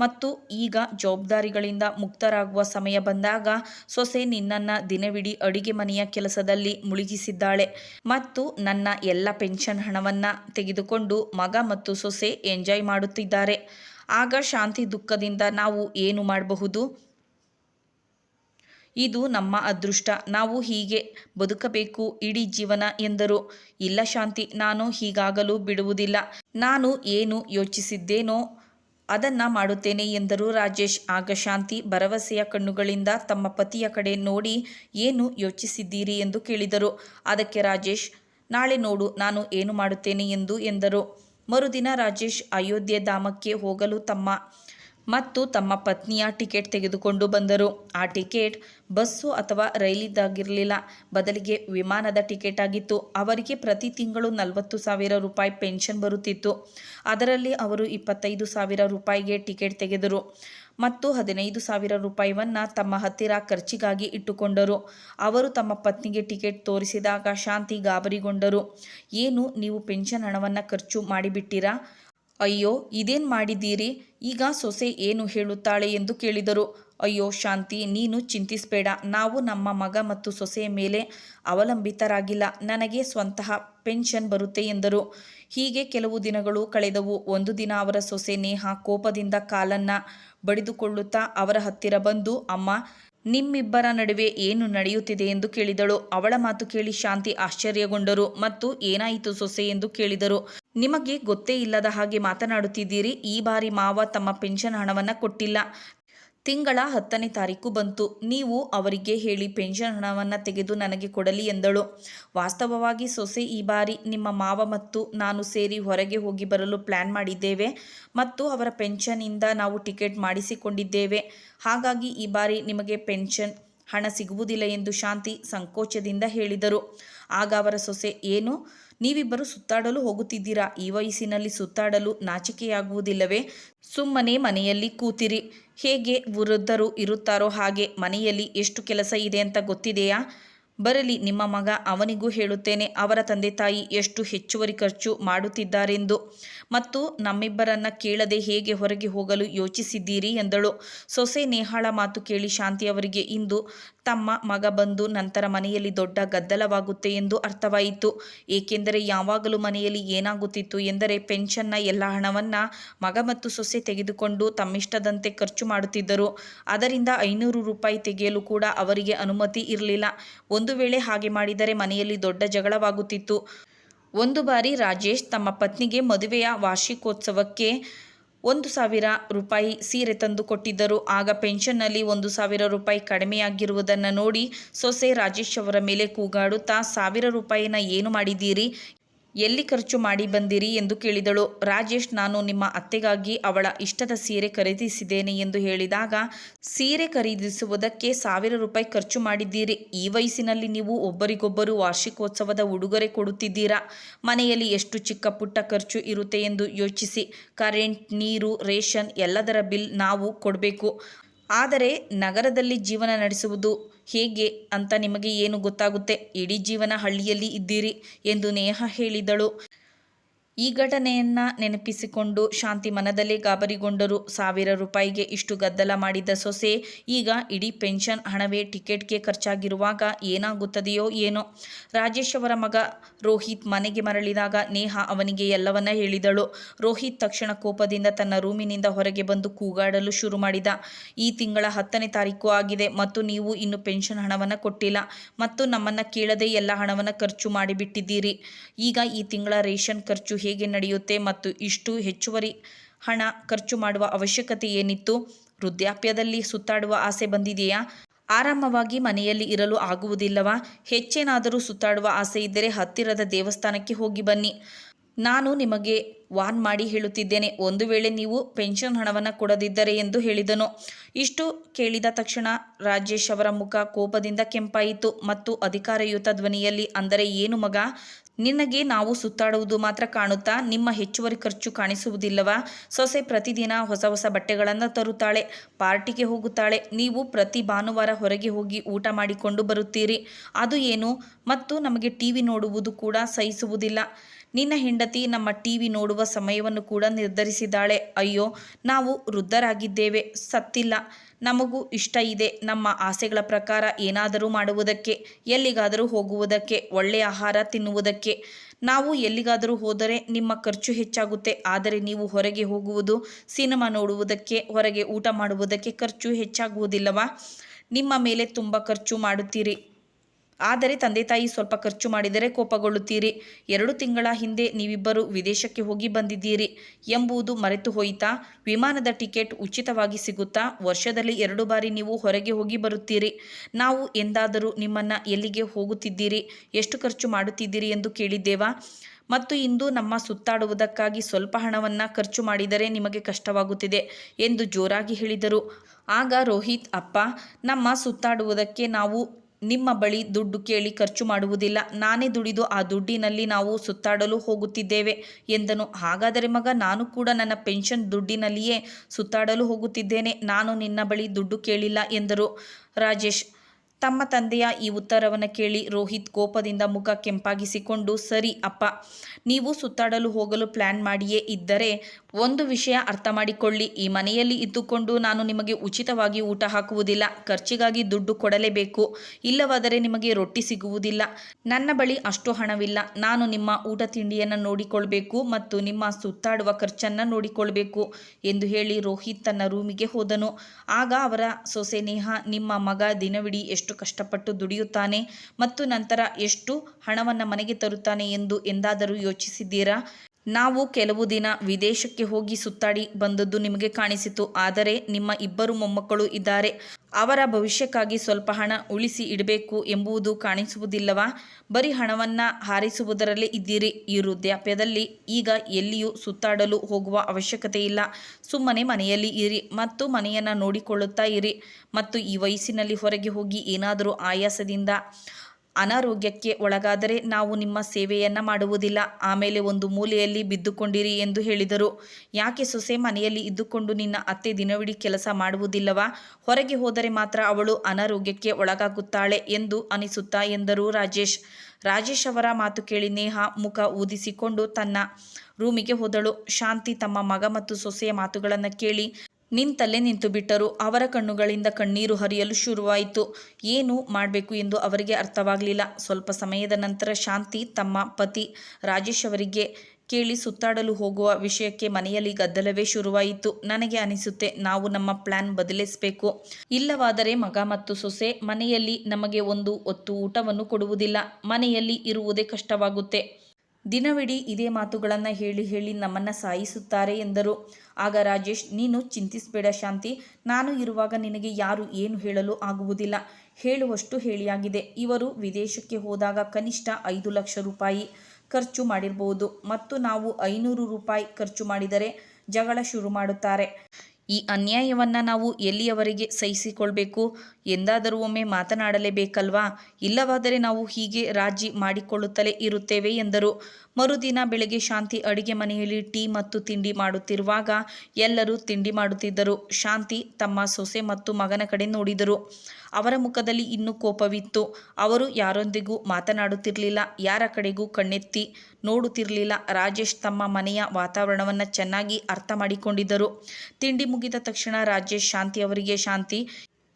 ಮತ್ತು ಈಗ ಜವಾಬ್ದಾರಿಗಳಿಂದ ಮುಕ್ತರಾಗುವ ಸಮಯ ಬಂದಾಗ ಸೊಸೆ ನಿನ್ನನ್ನು ದಿನವಿಡೀ ಅಡಿಗೆ ಮನೆಯ ಕೆಲಸದಲ್ಲಿ ಮುಳುಗಿಸಿದ್ದಾಳೆ. ಮತ್ತು ನನ್ನ ಎಲ್ಲ ಪೆನ್ಷನ್ ಹಣವನ್ನು ತೆಗೆದುಕೊಂಡು ಮಗ ಮತ್ತು ಸೊಸೆ ಎಂಜಾಯ್ ಮಾಡುತ್ತಿದ್ದಾರೆ. ಆಗ ಶಾಂತಿ ದುಃಖದಿಂದ ನಾವು ಏನು ಮಾಡಬಹುದು? ಇದು ನಮ್ಮ ಅದೃಷ್ಟ. ನಾವು ಹೀಗೆ ಬದುಕಬೇಕು, ಇಡೀ ಜೀವನ ಎಂದರು. ಇಲ್ಲ ಶಾಂತಿ, ನಾನು ಹೀಗಾಗಲು ಬಿಡುವುದಿಲ್ಲ. ನಾನು ಏನು ಯೋಚಿಸಿದ್ದೇನೋ ಅದನ್ನ ಮಾಡುತ್ತೇನೆ ಎಂದರು ರಾಜೇಶ್. ಆಗ ಶಾಂತಿ ಭರವಸೆಯ ಕಣ್ಣುಗಳಿಂದ ತಮ್ಮ ಪತಿಯ ಕಡೆ ನೋಡಿ, ಏನು ಯೋಚಿಸಿದ್ದೀರಿ ಎಂದು ಕೇಳಿದರು. ಅದಕ್ಕೆ ರಾಜೇಶ್, ನಾಳೆ ನೋಡು, ನಾನು ಏನು ಮಾಡುತ್ತೇನೆ ಎಂದು ಎಂದರು. ಮರುದಿನ ರಾಜೇಶ್ ಅಯೋಧ್ಯೆ ಧಾಮಕ್ಕೆ ಹೋಗಲು ತಮ್ಮ ಮತ್ತು ತಮ್ಮ ಪತ್ನಿಯ ಟಿಕೆಟ್ ತೆಗೆದುಕೊಂಡು ಬಂದರು. ಆ ಟಿಕೆಟ್ ಬಸ್ಸು ಅಥವಾ ರೈಲಿದ್ದಾಗಿರಲಿಲ್ಲ. ಬದಲಿಗೆ ವಿಮಾನದ ಟಿಕೆಟ್ ಆಗಿತ್ತು. ಅವರಿಗೆ ಪ್ರತಿ ತಿಂಗಳು ನಲವತ್ತು ಸಾವಿರ ರೂಪಾಯಿ ಪೆನ್ಷನ್ ಬರುತ್ತಿತ್ತು. ಅದರಲ್ಲಿ ಅವರು ಇಪ್ಪತ್ತೈದು ಸಾವಿರ ರೂಪಾಯಿಗೆ ಟಿಕೆಟ್ ತೆಗೆದರು ಮತ್ತು ಹದಿನೈದು ಸಾವಿರ ರೂಪಾಯಿವನ್ನು ತಮ್ಮ ಹತ್ತಿರ ಖರ್ಚಿಗಾಗಿ ಇಟ್ಟುಕೊಂಡರು. ಅವರು ತಮ್ಮ ಪತ್ನಿಗೆ ಟಿಕೆಟ್ ತೋರಿಸಿದಾಗ ಶಾಂತಿ ಗಾಬರಿಗೊಂಡರು. ಏನು, ನೀವು ಪೆನ್ಷನ್ ಹಣವನ್ನು ಖರ್ಚು ಮಾಡಿಬಿಟ್ಟಿರಾ? ಅಯ್ಯೋ, ಇದೇನು ಮಾಡಿದ್ದೀರಿ? ಈಗ ಸೊಸೆ ಏನು ಹೇಳುತ್ತಾಳೆ ಎಂದು ಕೇಳಿದರು. ಅಯ್ಯೋ, ಶಾಂತಿ, ನೀನು ಚಿಂತಿಸಬೇಡ. ನಾವು ನಮ್ಮ ಮಗ ಮತ್ತು ಸೊಸೆಯ ಮೇಲೆ ಅವಲಂಬಿತರಾಗಿಲ್ಲ. ನನಗೆ ಸ್ವಂತಹ ಪೆನ್ಷನ್ ಬರುತ್ತೆ ಎಂದರು. ಹೀಗೆ ಕೆಲವು ದಿನಗಳು ಕಳೆದವು. ಒಂದು ದಿನ ಅವರ ಸೊಸೆ ನೇಹ ಕೋಪದಿಂದ ಕಾಲನ್ನು ಬಡಿದುಕೊಳ್ಳುತ್ತಾ ಅವರ ಹತ್ತಿರ ಬಂದು, ಅಮ್ಮ ನಿಮ್ಮಿಬ್ಬರ ನಡುವೆ ಏನು ನಡೆಯುತ್ತಿದೆ ಎಂದು ಕೇಳಿದಳು. ಅವಳ ಮಾತು ಕೇಳಿ ಶಾಂತಿ ಆಶ್ಚರ್ಯಗೊಂಡರು ಮತ್ತು ಏನಾಯಿತು ಸೊಸೆ ಎಂದು ಕೇಳಿದರು. ನಿಮಗೆ ಗೊತ್ತೇ ಇಲ್ಲದ ಹಾಗೆ ಮಾತನಾಡುತ್ತಿದ್ದೀರಿ. ಈ ಬಾರಿ ಮಾವ ತಮ್ಮ ಪೆನ್ಷನ್ ಹಣವನ್ನು ಕೊಟ್ಟಿಲ್ಲ. ತಿಂಗಳ ಹತ್ತನೇ ತಾರೀಕು ಬಂತು. ನೀವು ಅವರಿಗೆ ಹೇಳಿ, ಪೆನ್ಷನ್ ಹಣವನ್ನು ತೆಗೆದು ನನಗೆ ಕೊಡಲಿ ಎಂದಳು. ವಾಸ್ತವವಾಗಿ ಸೊಸೆ, ಈ ಬಾರಿ ನಿಮ್ಮ ಮಾವ ಮತ್ತು ನಾನು ಸೇರಿ ಹೊರಗೆ ಹೋಗಿ ಬರಲು ಪ್ಲ್ಯಾನ್ ಮಾಡಿದ್ದೇವೆ ಮತ್ತು ಅವರ ಪೆನ್ಷನ್ನಿಂದ ನಾವು ಟಿಕೆಟ್ ಮಾಡಿಸಿಕೊಂಡಿದ್ದೇವೆ. ಹಾಗಾಗಿ ಈ ಬಾರಿ ನಿಮಗೆ ಪೆನ್ಷನ್ ಹಣ ಸಿಗುವುದಿಲ್ಲ ಎಂದು ಶಾಂತಿ ಸಂಕೋಚದಿಂದ ಹೇಳಿದರು. ಆಗ ಅವರ ಸೊಸೆ, ಏನು? ನೀವಿಬ್ಬರು ಸುತ್ತಾಡಲು ಹೋಗುತ್ತಿದ್ದೀರಾ? ಈ ವಯಸ್ಸಿನಲ್ಲಿ ಸುತ್ತಾಡಲು ನಾಚಿಕೆಯಾಗುವುದಿಲ್ಲವೇ? ಸುಮ್ಮನೆ ಮನೆಯಲ್ಲಿ ಕೂತಿರಿ. ಹೇಗೆ ವೃದ್ಧರು ಇರುತ್ತಾರೋ ಹಾಗೆ ಮನೆಯಲ್ಲಿ ಎಷ್ಟು ಕೆಲಸ ಇದೆ ಅಂತ ಗೊತ್ತಿದೆಯಾ? ಬರಲಿ, ನಿಮ್ಮ ಮಗ ಅವನಿಗೂ ಹೇಳುತ್ತೇನೆ, ಅವರ ತಂದೆ ತಾಯಿ ಎಷ್ಟು ಹೆಚ್ಚುವರಿ ಖರ್ಚು ಮಾಡುತ್ತಿದ್ದಾರೆಂದು. ಮತ್ತು ನಮ್ಮಿಬ್ಬರನ್ನ ಕೇಳದೆ ಹೇಗೆ ಹೊರಗೆ ಹೋಗಲು ಯೋಚಿಸಿದ್ದೀರಿ ಎಂದಳು. ಸೊಸೆ ನೇಹಾಳ ಮಾತು ಕೇಳಿ ಶಾಂತಿ ಅವರಿಗೆ, ಇಂದು ತಮ್ಮ ಮಗ ಬಂದು ನಂತರ ಮನೆಯಲ್ಲಿ ದೊಡ್ಡ ಗದ್ದಲವಾಗುತ್ತೆ ಎಂದು ಅರ್ಥವಾಯಿತು. ಏಕೆಂದರೆ ಯಾವಾಗಲೂ ಮನೆಯಲ್ಲಿ ಏನಾಗುತ್ತಿತ್ತು ಎಂದರೆ ಪೆನ್ಷನ್ನ ಎಲ್ಲ ಹಣವನ್ನು ಮಗ ಮತ್ತು ಸೊಸೆ ತೆಗೆದುಕೊಂಡು ತಮ್ಮಿಷ್ಟದಂತೆ ಖರ್ಚು ಮಾಡುತ್ತಿದ್ದರು. ಅದರಿಂದ ಐನೂರು ರೂಪಾಯಿ ತೆಗೆಯಲು ಕೂಡ ಅವರಿಗೆ ಅನುಮತಿ ಇರಲಿಲ್ಲ. ಒಂದು ವೇಳೆ ಹಾಗೆ ಮಾಡಿದರೆ ಮನೆಯಲ್ಲಿ ದೊಡ್ಡ ಜಗಳವಾಗುತ್ತಿತ್ತು. ಒಂದು ಬಾರಿ ರಾಜೇಶ್ ತಮ್ಮ ಪತ್ನಿಗೆ ಮದುವೆಯ ವಾರ್ಷಿಕೋತ್ಸವಕ್ಕೆ ಒಂದು ಸಾವಿರ ರೂಪಾಯಿ ಸೀರೆ ತಂದು ಕೊಟ್ಟಿದ್ದರು. ಆಗ ಪೆನ್ಷನ್ನಲ್ಲಿ ಒಂದು ಸಾವಿರ ರೂಪಾಯಿ ಕಡಿಮೆಯಾಗಿರುವುದನ್ನು ನೋಡಿ ಸೊಸೆ ರಾಜೇಶ್ ಅವರ ಮೇಲೆ ಕೂಗಾಡುತ್ತಾ, ಸಾವಿರ ರೂಪಾಯಿನ ಏನು ಮಾಡಿದ್ದೀರಿ? ಎಲ್ಲಿ ಖರ್ಚು ಮಾಡಿ ಬಂದಿರಿ ಎಂದು ಕೇಳಿದಳು. ರಾಜೇಶ್, ನಾನು ನಿಮ್ಮ ಅತ್ತೆಗಾಗಿ ಅವಳ ಇಷ್ಟದ ಸೀರೆ ಖರೀದಿಸಿದ್ದೇನೆ ಎಂದು ಹೇಳಿದಾಗ, ಸೀರೆ ಖರೀದಿಸುವುದಕ್ಕೆ ಸಾವಿರ ರೂಪಾಯಿ ಖರ್ಚು ಮಾಡಿದ್ದೀರಿ. ಈ ವಯಸ್ಸಿನಲ್ಲಿ ನೀವು ಒಬ್ಬರಿಗೊಬ್ಬರು ವಾರ್ಷಿಕೋತ್ಸವದ ಉಡುಗೊರೆ ಕೊಡುತ್ತಿದ್ದೀರಾ? ಮನೆಯಲ್ಲಿ ಎಷ್ಟು ಚಿಕ್ಕ ಪುಟ್ಟ ಖರ್ಚು ಇರುತ್ತೆ ಎಂದು ಯೋಚಿಸಿ. ಕರೆಂಟ್, ನೀರು, ರೇಷನ್ ಎಲ್ಲದರ ಬಿಲ್ ನಾವು ಕೊಡಬೇಕು. ಆದರೆ ನಗರದಲ್ಲಿ ಜೀವನ ನಡೆಸುವುದು ಹೇಗೆ ಅಂತ ನಿಮಗೆ ಏನು ಗೊತ್ತಾಗುತ್ತೆ? ಇಡೀ ಜೀವನ ಹಳ್ಳಿಯಲ್ಲಿ ಇದ್ದೀರಿ ಎಂದು ನೇಹ ಹೇಳಿದಳು. ಈ ಘಟನೆಯನ್ನ ನೆನಪಿಸಿಕೊಂಡು ಶಾಂತಿ ಮನದಲ್ಲೇ ಗಾಬರಿಗೊಂಡರು ಸಾವಿರ ರೂಪಾಯಿಗೆ ಇಷ್ಟು ಗದ್ದಲ ಮಾಡಿದ ಸೊಸೆ, ಈಗ ಇಡೀ ಪೆನ್ಷನ್ ಹಣವೇ ಟಿಕೆಟ್ಗೆ ಖರ್ಚಾಗಿರುವಾಗ ಏನಾಗುತ್ತದೆಯೋ ಏನೋ. ರಾಜೇಶ್ ಅವರ ಮಗ ರೋಹಿತ್ ಮನೆಗೆ ಮರಳಿದಾಗ ನೇಹ ಅವನಿಗೆ ಎಲ್ಲವನ್ನ ಹೇಳಿದಳು. ರೋಹಿತ್ ತಕ್ಷಣ ಕೋಪದಿಂದ ತನ್ನ ರೂಮಿನಿಂದ ಹೊರಗೆ ಬಂದು ಕೂಗಾಡಲು ಶುರು ಮಾಡಿದ. ಈ ತಿಂಗಳ ಹತ್ತನೇ ತಾರೀಕು ಆಗಿದೆ, ಮತ್ತು ನೀವು ಇನ್ನು ಪೆನ್ಷನ್ ಹಣವನ್ನು ಕೊಟ್ಟಿಲ್ಲ, ಮತ್ತು ನಮ್ಮನ್ನ ಕೇಳದೆ ಎಲ್ಲ ಹಣವನ್ನು ಖರ್ಚು ಮಾಡಿಬಿಟ್ಟಿದ್ದೀರಿ. ಈಗ ಈ ತಿಂಗಳ ರೇಷನ್ ಖರ್ಚು ಹೇಗೆ ನಡೆಯುತ್ತೆ ಮತ್ತು ಇಷ್ಟು ಹೆಚ್ಚುವರಿ ಹಣ ಖರ್ಚು ಮಾಡುವ ಅವಶ್ಯಕತೆ ಏನಿತ್ತು? ವೃದ್ಧಾಪ್ಯದಲ್ಲಿ ಸುತ್ತಾಡುವ ಆಸೆ ಬಂದಿದೆಯಾ? ಆರಾಮವಾಗಿ ಮನೆಯಲ್ಲಿ ಇರಲು ಆಗುವುದಿಲ್ಲವಾ? ಹೆಚ್ಚೇನಾದರೂ ಸುತ್ತಾಡುವ ಆಸೆ ಇದ್ದರೆ ಹತ್ತಿರದ ದೇವಸ್ಥಾನಕ್ಕೆ ಹೋಗಿ ಬನ್ನಿ. ನಾನು ನಿಮಗೆ ವಾನ್ ಮಾಡಿ ಹೇಳುತ್ತಿದ್ದೇನೆ. ಒಂದು ವೇಳೆ ನೀವು ಪೆನ್ಷನ್ ಹಣವನ್ನು ಕೊಡದಿದ್ದರೆ ಎಂದು ಹೇಳಿದನು. ಇಷ್ಟು ಕೇಳಿದ ತಕ್ಷಣ ರಾಜೇಶ್ ಅವರ ಮುಖ ಕೋಪದಿಂದ ಕೆಂಪಾಯಿತು ಮತ್ತು ಅಧಿಕಾರಯುತ ಧ್ವನಿಯಲ್ಲಿ, ಅಂದರೆ ಏನು ಮಗ? ನಿನಗೆ ನಾವು ಸುತ್ತಾಡುವುದು ಮಾತ್ರ ಕಾಣುತ್ತಾ ನಿಮ್ಮ ಹೆಚ್ಚುವರಿ ಖರ್ಚು ಕಾಣಿಸುವುದಿಲ್ಲವಾ? ಸೊಸೆ ಪ್ರತಿದಿನ ಹೊಸ ಹೊಸ ಬಟ್ಟೆಗಳನ್ನು ತರುತ್ತಾಳೆ, ಪಾರ್ಟಿಗೆ ಹೋಗುತ್ತಾಳೆ. ನೀವು ಪ್ರತಿ ಭಾನುವಾರ ಹೊರಗೆ ಹೋಗಿ ಊಟ ಮಾಡಿಕೊಂಡು ಬರುತ್ತೀರಿ. ಅದು ಏನು? ಮತ್ತು ನಮಗೆ ಟಿ ವಿ ನೋಡುವುದು ಕೂಡ ಸಹಿಸುವುದಿಲ್ಲ. ನಿನ್ನ ಹೆಂಡತಿ ನಮ್ಮ ಟಿವಿ ನೋಡುವ ಸಮಯವನ್ನು ಕೂಡ ನಿರ್ಧರಿಸಿದ್ದಾಳೆ. ಅಯ್ಯೋ, ನಾವು ವೃದ್ಧರಾಗಿದ್ದೇವೆ. ಸತ್ತಿಲ್ಲ. ನಮಗೂ ಇಷ್ಟ ಇದೆ. ನಮ್ಮ ಆಸೆಗಳ ಪ್ರಕಾರ ಏನಾದರೂ ಮಾಡುವುದಕ್ಕೆ, ಎಲ್ಲಿಗಾದರೂ ಹೋಗುವುದಕ್ಕೆ ಒಳ್ಳೆಯ ಆಹಾರ ತಿನ್ನುವುದಕ್ಕೆ. ನಾವು ಎಲ್ಲಿಗಾದರೂ ಹೋದರೆ ನಿಮ್ಮ ಖರ್ಚು ಹೆಚ್ಚಾಗುತ್ತೆ. ಆದರೆ ನೀವು ಹೊರಗೆ ಹೋಗುವುದು, ಸಿನಿಮಾ ನೋಡುವುದಕ್ಕೆ, ಹೊರಗೆ ಊಟ ಮಾಡುವುದಕ್ಕೆ ಖರ್ಚು ಹೆಚ್ಚಾಗುವುದಿಲ್ಲವಾ? ನಿಮ್ಮ ಮೇಲೆ ತುಂಬ ಖರ್ಚು ಮಾಡುತ್ತೀರಿ. ಆದರೆ ತಂದೆ ತಾಯಿ ಸ್ವಲ್ಪ ಖರ್ಚು ಮಾಡಿದರೆ ಕೋಪಗೊಳ್ಳುತ್ತೀರಿ. ಎರಡು ತಿಂಗಳ ಹಿಂದೆ ನೀವಿಬ್ಬರು ವಿದೇಶಕ್ಕೆ ಹೋಗಿ ಬಂದಿದ್ದೀರಿ ಎಂಬುದು ಮರೆತು ಹೋಯಿತಾ? ವಿಮಾನದ ಟಿಕೆಟ್ ಉಚಿತವಾಗಿ ಸಿಗುತ್ತಾ? ವರ್ಷದಲ್ಲಿ ಎರಡು ಬಾರಿ ನೀವು ಹೊರಗೆ ಹೋಗಿ ಬರುತ್ತೀರಿ. ನಾವು ಎಂದಾದರೂ ನಿಮ್ಮನ್ನು ಎಲ್ಲಿಗೆ ಹೋಗುತ್ತಿದ್ದೀರಿ? ಎಷ್ಟು ಖರ್ಚು ಮಾಡುತ್ತಿದ್ದೀರಿ ಎಂದು ಕೇಳಿದ್ದೇವಾ? ಮತ್ತು ಇಂದು ನಮ್ಮ ಸುತ್ತಾಡುವುದಕ್ಕಾಗಿ ಸ್ವಲ್ಪ ಹಣವನ್ನು ಖರ್ಚು ಮಾಡಿದರೆ ನಿಮಗೆ ಕಷ್ಟವಾಗುತ್ತಿದೆ ಎಂದು ಜೋರಾಗಿ ಹೇಳಿದರು. ಆಗ ರೋಹಿತ್, ಅಪ್ಪ, ನಮ್ಮ ಸುತ್ತಾಡುವುದಕ್ಕೆ ನಾವು ನಿಮ್ಮ ಬಳಿ ದುಡ್ಡು ಕೇಳಿ ಖರ್ಚು ಮಾಡುವುದಿಲ್ಲ. ನಾನೇ ದುಡಿದು ಆ ದುಡ್ಡಿನಲ್ಲಿ ನಾವು ಸುತ್ತಾಡಲು ಹೋಗುತ್ತಿದ್ದೇವೆ ಎಂದನು. ಹಾಗಾದರೆ ಮಗ, ನಾನು ಕೂಡ ನನ್ನ ಪೆನ್ಷನ್ ದುಡ್ಡಿನಲ್ಲಿಯೇ ಸುತ್ತಾಡಲು ಹೋಗುತ್ತಿದ್ದೇನೆ. ನಾನು ನಿನ್ನ ಬಳಿ ದುಡ್ಡು ಕೇಳಿಲ್ಲ ಎಂದರು ರಾಜೇಶ್. ತಮ್ಮ ತಂದೆಯ ಈ ಉತ್ತರವನ್ನು ಕೇಳಿ ರೋಹಿತ್ ಕೋಪದಿಂದ ಮುಖ ಕೆಂಪಾಗಿಸಿಕೊಂಡು, ಸರಿ ಅಪ್ಪ, ನೀವು ಸುತ್ತಾಡಲು ಹೋಗಲು ಪ್ಲ್ಯಾನ್ ಮಾಡಿಯೇ ಇದ್ದರೆ ಒಂದು ವಿಷಯ ಅರ್ಥ ಮಾಡಿಕೊಳ್ಳಿ. ಈ ಮನೆಯಲ್ಲಿ ಇದ್ದುಕೊಂಡು ನಾನು ನಿಮಗೆ ಉಚಿತವಾಗಿ ಊಟ ಹಾಕುವುದಿಲ್ಲ. ಖರ್ಚಿಗಾಗಿ ದುಡ್ಡು ಕೊಡಲೇಬೇಕು. ಇಲ್ಲವಾದರೆ ನಿಮಗೆ ರೊಟ್ಟಿ ಸಿಗುವುದಿಲ್ಲ. ನನ್ನ ಬಳಿ ಅಷ್ಟು ಹಣವಿಲ್ಲ. ನಾನು ನಿಮ್ಮ ಊಟ ತಿಂಡಿಯನ್ನು ನೋಡಿಕೊಳ್ಬೇಕು ಮತ್ತು ನಿಮ್ಮ ಸುತ್ತಾಡುವ ಖರ್ಚನ್ನು ನೋಡಿಕೊಳ್ಬೇಕು, ಎಂದು ಹೇಳಿ ರೋಹಿತ್ ತನ್ನ ರೂಮಿಗೆ ಹೋದನು. ಆಗ ಅವರ ಸೊಸೆ ನೇಹ, ನಿಮ್ಮ ಮಗ ದಿನವಿಡೀ ಎಷ್ಟು ಕಷ್ಟಪಟ್ಟು ದುಡಿಯುತ್ತಾನೆ ಮತ್ತು ನಂತರ ಎಷ್ಟು ಹಣವನ್ನು ಮನೆಗೆ ತರುತ್ತಾನೆ ಎಂದು ಎಂದಾದರೂ ಯೋಚಿಸಿದ್ದೀರಾ? ನಾವು ಕೆಲವು ದಿನ ವಿದೇಶಕ್ಕೆ ಹೋಗಿ ಸುತ್ತಾಡಿ ಬಂದದ್ದು ನಿಮಗೆ ಕಾಣಿಸಿತು. ಆದರೆ ನಿಮ್ಮ ಇಬ್ಬರು ಮೊಮ್ಮಕ್ಕಳು ಇದ್ದಾರೆ. ಅವರ ಭವಿಷ್ಯಕ್ಕಾಗಿ ಸ್ವಲ್ಪ ಹಣ ಉಳಿಸಿ ಇಡಬೇಕು ಎಂಬುದು ಕಾಣಿಸುವುದಿಲ್ಲವಾ? ಬರೀ ಹಣವನ್ನು ಹಾರಿಸುವುದರಲ್ಲೇ ಇದ್ದೀರಿ ಈ ವೃದ್ಧಾಪ್ಯದಲ್ಲಿ. ಈಗ ಎಲ್ಲಿಯೂ ಸುತ್ತಾಡಲು ಹೋಗುವ ಅವಶ್ಯಕತೆ ಇಲ್ಲ. ಸುಮ್ಮನೆ ಮನೆಯಲ್ಲಿ ಇರಿ ಮತ್ತು ಮನೆಯನ್ನು ನೋಡಿಕೊಳ್ಳುತ್ತಾ ಇರಿ. ಮತ್ತು ಈ ವಯಸ್ಸಿನಲ್ಲಿ ಹೊರಗೆ ಹೋಗಿ ಏನಾದರೂ ಆಯಾಸದಿಂದ ಅನಾರೋಗ್ಯಕ್ಕೆ ಒಳಗಾದರೆ ನಾವು ನಿಮ್ಮ ಸೇವೆಯನ್ನು ಮಾಡುವುದಿಲ್ಲ. ಆಮೇಲೆ ಒಂದು ಮೂಲೆಯಲ್ಲಿ ಬಿದ್ದುಕೊಂಡಿರಿ ಎಂದು ಹೇಳಿದರು. ಯಾಕೆ ಸೊಸೆ ಮನೆಯಲ್ಲಿ ಇದ್ದುಕೊಂಡು ನಿನ್ನ ಅತ್ತೆ ದಿನವಿಡೀ ಕೆಲಸ ಮಾಡುವುದಿಲ್ಲವಾ? ಹೊರಗೆ ಹೋದರೆ ಮಾತ್ರ ಅವಳು ಅನಾರೋಗ್ಯಕ್ಕೆ ಒಳಗಾಗುತ್ತಾಳೆ ಎಂದು ಅನಿಸುತ್ತಾ ಎಂದರು ರಾಜೇಶ್. ರಾಜೇಶ್ ಅವರ ಮಾತು ಕೇಳಿ ನೇಹ ಮುಖ ಊದಿಸಿಕೊಂಡು ತನ್ನ ರೂಮಿಗೆ ಹೋದಳು. ಶಾಂತಿ ತಮ್ಮ ಮಗ ಮತ್ತು ಸೊಸೆಯ ಮಾತುಗಳನ್ನು ಕೇಳಿ ನಿಂತಲ್ಲೇ ನಿಂತು ಬಿಟ್ಟರು ಅವರ ಕಣ್ಣುಗಳಿಂದ ಕಣ್ಣೀರು ಹರಿಯಲು ಶುರುವಾಯಿತು. ಏನು ಮಾಡಬೇಕು ಎಂದು ಅವರಿಗೆ ಅರ್ಥವಾಗಲಿಲ್ಲ. ಸ್ವಲ್ಪ ಸಮಯದ ನಂತರ ಶಾಂತಿ ತಮ್ಮ ಪತಿ ರಾಜೇಶ್ ಅವರಿಗೆ ಕೇಳಿ ಸುತ್ತಾಡಲು ಹೋಗುವ ವಿಷಯಕ್ಕೆ ಮನೆಯಲ್ಲಿ ಗದ್ದಲವೇ ಶುರುವಾಯಿತು. ನನಗೆ ಅನಿಸುತ್ತೆ ನಾವು ನಮ್ಮ ಪ್ಲಾನ್ ಬದಲಿಸಬೇಕು. ಇಲ್ಲವಾದರೆ ಮಗ ಮತ್ತು ಸೊಸೆ ಮನೆಯಲ್ಲಿ ನಮಗೆ ಒಂದು ಒತ್ತು ಊಟವನ್ನು ಕೊಡುವುದಿಲ್ಲ. ಮನೆಯಲ್ಲಿ ಇರುವುದೇ ಕಷ್ಟವಾಗುತ್ತೆ. ದಿನವಿಡೀ ಇದೇ ಮಾತುಗಳನ್ನು ಹೇಳಿ ಹೇಳಿ ನಮ್ಮನ್ನು ಸಾಯಿಸುತ್ತಾರೆ ಎಂದರು. ಆಗ ರಾಜೇಶ್, ನೀನು ಚಿಂತಿಸಬೇಡ ಶಾಂತಿ, ನಾನು ಇರುವಾಗ ನಿನಗೆ ಯಾರು ಏನು ಹೇಳಲು ಆಗುವುದಿಲ್ಲ. ಹೇಳುವಷ್ಟು ಹೇಳಿಯಾಗಿದೆ. ಇವರು ವಿದೇಶಕ್ಕೆ ಹೋದಾಗ ಕನಿಷ್ಠ ಐದು ಲಕ್ಷ ರೂಪಾಯಿ ಖರ್ಚು ಮಾಡಿರಬಹುದು ಮತ್ತು ನಾವು ಐನೂರು ರೂಪಾಯಿ ಖರ್ಚು ಮಾಡಿದರೆ ಜಗಳ ಶುರು ಮಾಡುತ್ತಾರೆ. ಈ ಅನ್ಯಾಯವನ್ನು ನಾವು ಎಲ್ಲಿಯವರೆಗೆ ಸಹಿಸಿಕೊಳ್ಬೇಕು? ಎಂದಾದರೂ ಒಮ್ಮೆ ಮಾತನಾಡಲೇಬೇಕಲ್ವಾ? ಇಲ್ಲವಾದರೆ ನಾವು ಹೀಗೆ ರಾಜಿ ಮಾಡಿಕೊಳ್ಳುತ್ತಲೇ ಇರುತ್ತೇವೆ ಎಂದರು. ಮರುದಿನ ಬೆಳಗ್ಗೆ ಶಾಂತಿ ಅಡಿಗೆ ಮನೆಯಲ್ಲಿ ಟೀ ಮತ್ತು ತಿಂಡಿ ಮಾಡುತ್ತಿರುವಾಗ ಎಲ್ಲರೂ ತಿಂಡಿ ಮಾಡುತ್ತಿದ್ದರು. ಶಾಂತಿ ತಮ್ಮ ಸೊಸೆ ಮತ್ತು ಮಗನ ಕಡೆ ನೋಡಿದರು. ಅವರ ಮುಖದಲ್ಲಿ ಇನ್ನೂ ಕೋಪವಿತ್ತು. ಅವರು ಯಾರೊಂದಿಗೂ ಮಾತನಾಡುತ್ತಿರಲಿಲ್ಲ, ಯಾರ ಕಡೆಗೂ ಕಣ್ಣೆತ್ತಿ ನೋಡುತ್ತಿರಲಿಲ್ಲ. ರಾಜೇಶ್ ತಮ್ಮ ಮನೆಯ ವಾತಾವರಣವನ್ನು ಚೆನ್ನಾಗಿ ಅರ್ಥ ಮಾಡಿಕೊಂಡಿದ್ದರು. ತಿಂಡಿ ಮುಗಿದ ತಕ್ಷಣ ರಾಜೇಶ್ ಶಾಂತಿ ಅವರಿಗೆ ಶಾಂತಿ,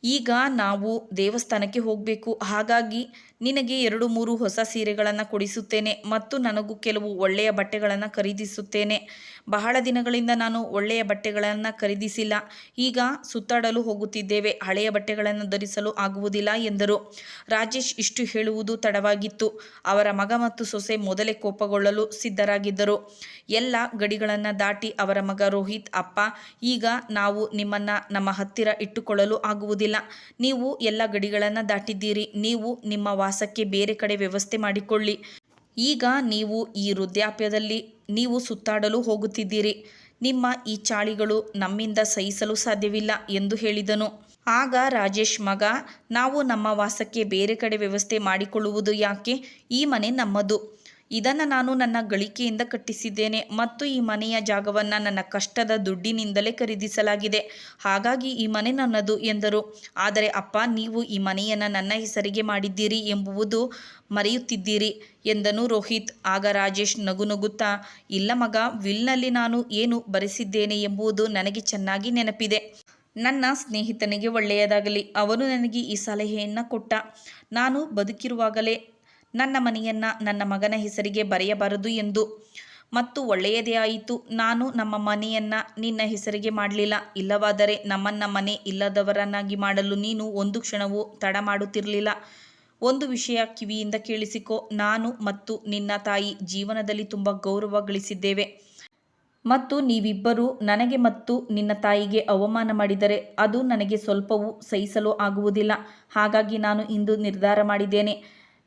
ಈಗ ನಾವು ದೇವಸ್ಥಾನಕ್ಕೆ ಹೋಗಬೇಕು. ಹಾಗಾಗಿ ನಿನಗೆ ಎರಡು ಮೂರು ಹೊಸ ಸೀರೆಗಳನ್ನು ಕೊಡಿಸುತ್ತೇನೆ ಮತ್ತು ನನಗೂ ಕೆಲವು ಒಳ್ಳೆಯ ಬಟ್ಟೆಗಳನ್ನು ಖರೀದಿಸುತ್ತೇನೆ. ಬಹಳ ದಿನಗಳಿಂದ ನಾನು ಒಳ್ಳೆಯ ಬಟ್ಟೆಗಳನ್ನು ಖರೀದಿಸಿಲ್ಲ. ಈಗ ಸುತ್ತಾಡಲು ಹೋಗುತ್ತಿದ್ದೇವೆ. ಹಳೆಯ ಬಟ್ಟೆಗಳನ್ನು ಧರಿಸಲು ಆಗುವುದಿಲ್ಲ ಎಂದರು. ರಾಜೇಶ್ ಇಷ್ಟು ಹೇಳುವುದು ತಡವಾಗಿತ್ತು. ಅವರ ಮಗ ಮತ್ತು ಸೊಸೆ ಮೊದಲೇ ಕೋಪಗೊಳ್ಳಲು ಸಿದ್ಧರಾಗಿದ್ದರು. ಎಲ್ಲ ಗಡಿಗಳನ್ನು ದಾಟಿ ಅವರ ಮಗ ರೋಹಿತ್, ಅಪ್ಪ, ಈಗ ನಾವು ನಿಮ್ಮನ್ನು ನಮ್ಮ ಹತ್ತಿರ ಇಟ್ಟುಕೊಳ್ಳಲು ಆಗುವುದಿಲ್ಲ. ನೀವು ಎಲ್ಲ ಗಡಿಗಳನ್ನು ದಾಟಿದ್ದೀರಿ. ನೀವು ನಿಮ್ಮ ವಾಸಕ್ಕೆ ಬೇರೆ ಕಡೆ ವ್ಯವಸ್ಥೆ ಮಾಡಿಕೊಳ್ಳಿ. ಈಗ ನೀವು ಈ ವೃದ್ಧಾಪ್ಯದಲ್ಲಿ ನೀವು ಸುತ್ತಾಡಲು ಹೋಗುತ್ತಿದ್ದೀರಿ. ನಿಮ್ಮ ಈ ಚಾಳಿಗಳು ನಮ್ಮಿಂದ ಸಹಿಸಲು ಸಾಧ್ಯವಿಲ್ಲ ಎಂದು ಹೇಳಿದನು. ಆಗ ರಾಜೇಶ್ ಮಗ, ನಾವು ನಮ್ಮ ವಾಸಕ್ಕೆ ಬೇರೆ ಕಡೆ ವ್ಯವಸ್ಥೆ ಮಾಡಿಕೊಳ್ಳುವುದು ಯಾಕೆ? ಈ ಮನೆ ನಮ್ಮದು. ಇದನ್ನು ನಾನು ನನ್ನ ಗಳಿಕೆಯಿಂದ ಕಟ್ಟಿಸಿದ್ದೇನೆ ಮತ್ತು ಈ ಮನೆಯ ಜಾಗವನ್ನು ನನ್ನ ಕಷ್ಟದ ದುಡ್ಡಿನಿಂದಲೇ ಖರೀದಿಸಲಾಗಿದೆ. ಹಾಗಾಗಿ ಈ ಮನೆ ನನ್ನದು ಎಂದರು. ಆದರೆ ಅಪ್ಪ, ನೀವು ಈ ಮನೆಯನ್ನು ನನ್ನ ಹೆಸರಿಗೆ ಮಾಡಿದ್ದೀರಿ ಎಂಬುವುದು ಮರೆಯುತ್ತಿದ್ದೀರಿ ಎಂದನು ರೋಹಿತ್. ಆಗ ರಾಜೇಶ್ ನಗು ನಗುತ್ತಾ ಇಲ್ಲ ಮಗ, ವಿಲ್ನಲ್ಲಿ ನಾನು ಏನು ಬರೆಸಿದ್ದೇನೆ ಎಂಬುದು ನನಗೆ ಚೆನ್ನಾಗಿ ನೆನಪಿದೆ. ನನ್ನ ಸ್ನೇಹಿತನಿಗೆ ಒಳ್ಳೆಯದಾಗಲಿ. ಅವನು ನನಗೆ ಈ ಸಲಹೆಯನ್ನು ಕೊಟ್ಟ. ನಾನು ಬದುಕಿರುವಾಗಲೇ ನನ್ನ ಮನೆಯನ್ನು ನನ್ನ ಮಗನ ಹೆಸರಿಗೆ ಬರೆಯಬಾರದು ಎಂದು. ಮತ್ತು ಒಳ್ಳೆಯದೇ ಆಯಿತು. ನಾನು ನಮ್ಮ ಮನೆಯನ್ನು ನಿನ್ನ ಹೆಸರಿಗೆ ಮಾಡಲಿಲ್ಲ. ಇಲ್ಲವಾದರೆ ನಮ್ಮನ್ನ ಮನೆ ಇಲ್ಲದವರನ್ನಾಗಿ ಮಾಡಲು ನೀನು ಒಂದು ಕ್ಷಣವೂ ತಡ ಮಾಡುತ್ತಿರಲಿಲ್ಲ. ಒಂದು ವಿಷಯ ಕಿವಿಯಿಂದ ಕೇಳಿಸಿಕೊ. ನಾನು ಮತ್ತು ನಿನ್ನ ತಾಯಿ ಜೀವನದಲ್ಲಿ ತುಂಬ ಗೌರವ ಗಳಿಸಿದ್ದೇವೆ. ಮತ್ತು ನೀವಿಬ್ಬರು ನನಗೆ ಮತ್ತು ನಿನ್ನ ತಾಯಿಗೆ ಅವಮಾನ ಮಾಡಿದರೆ ಅದು ನನಗೆ ಸ್ವಲ್ಪವೂ ಸಹಿಸಲು ಆಗುವುದಿಲ್ಲ. ಹಾಗಾಗಿ ನಾನು ಇಂದು ನಿರ್ಧಾರ ಮಾಡಿದ್ದೇನೆ.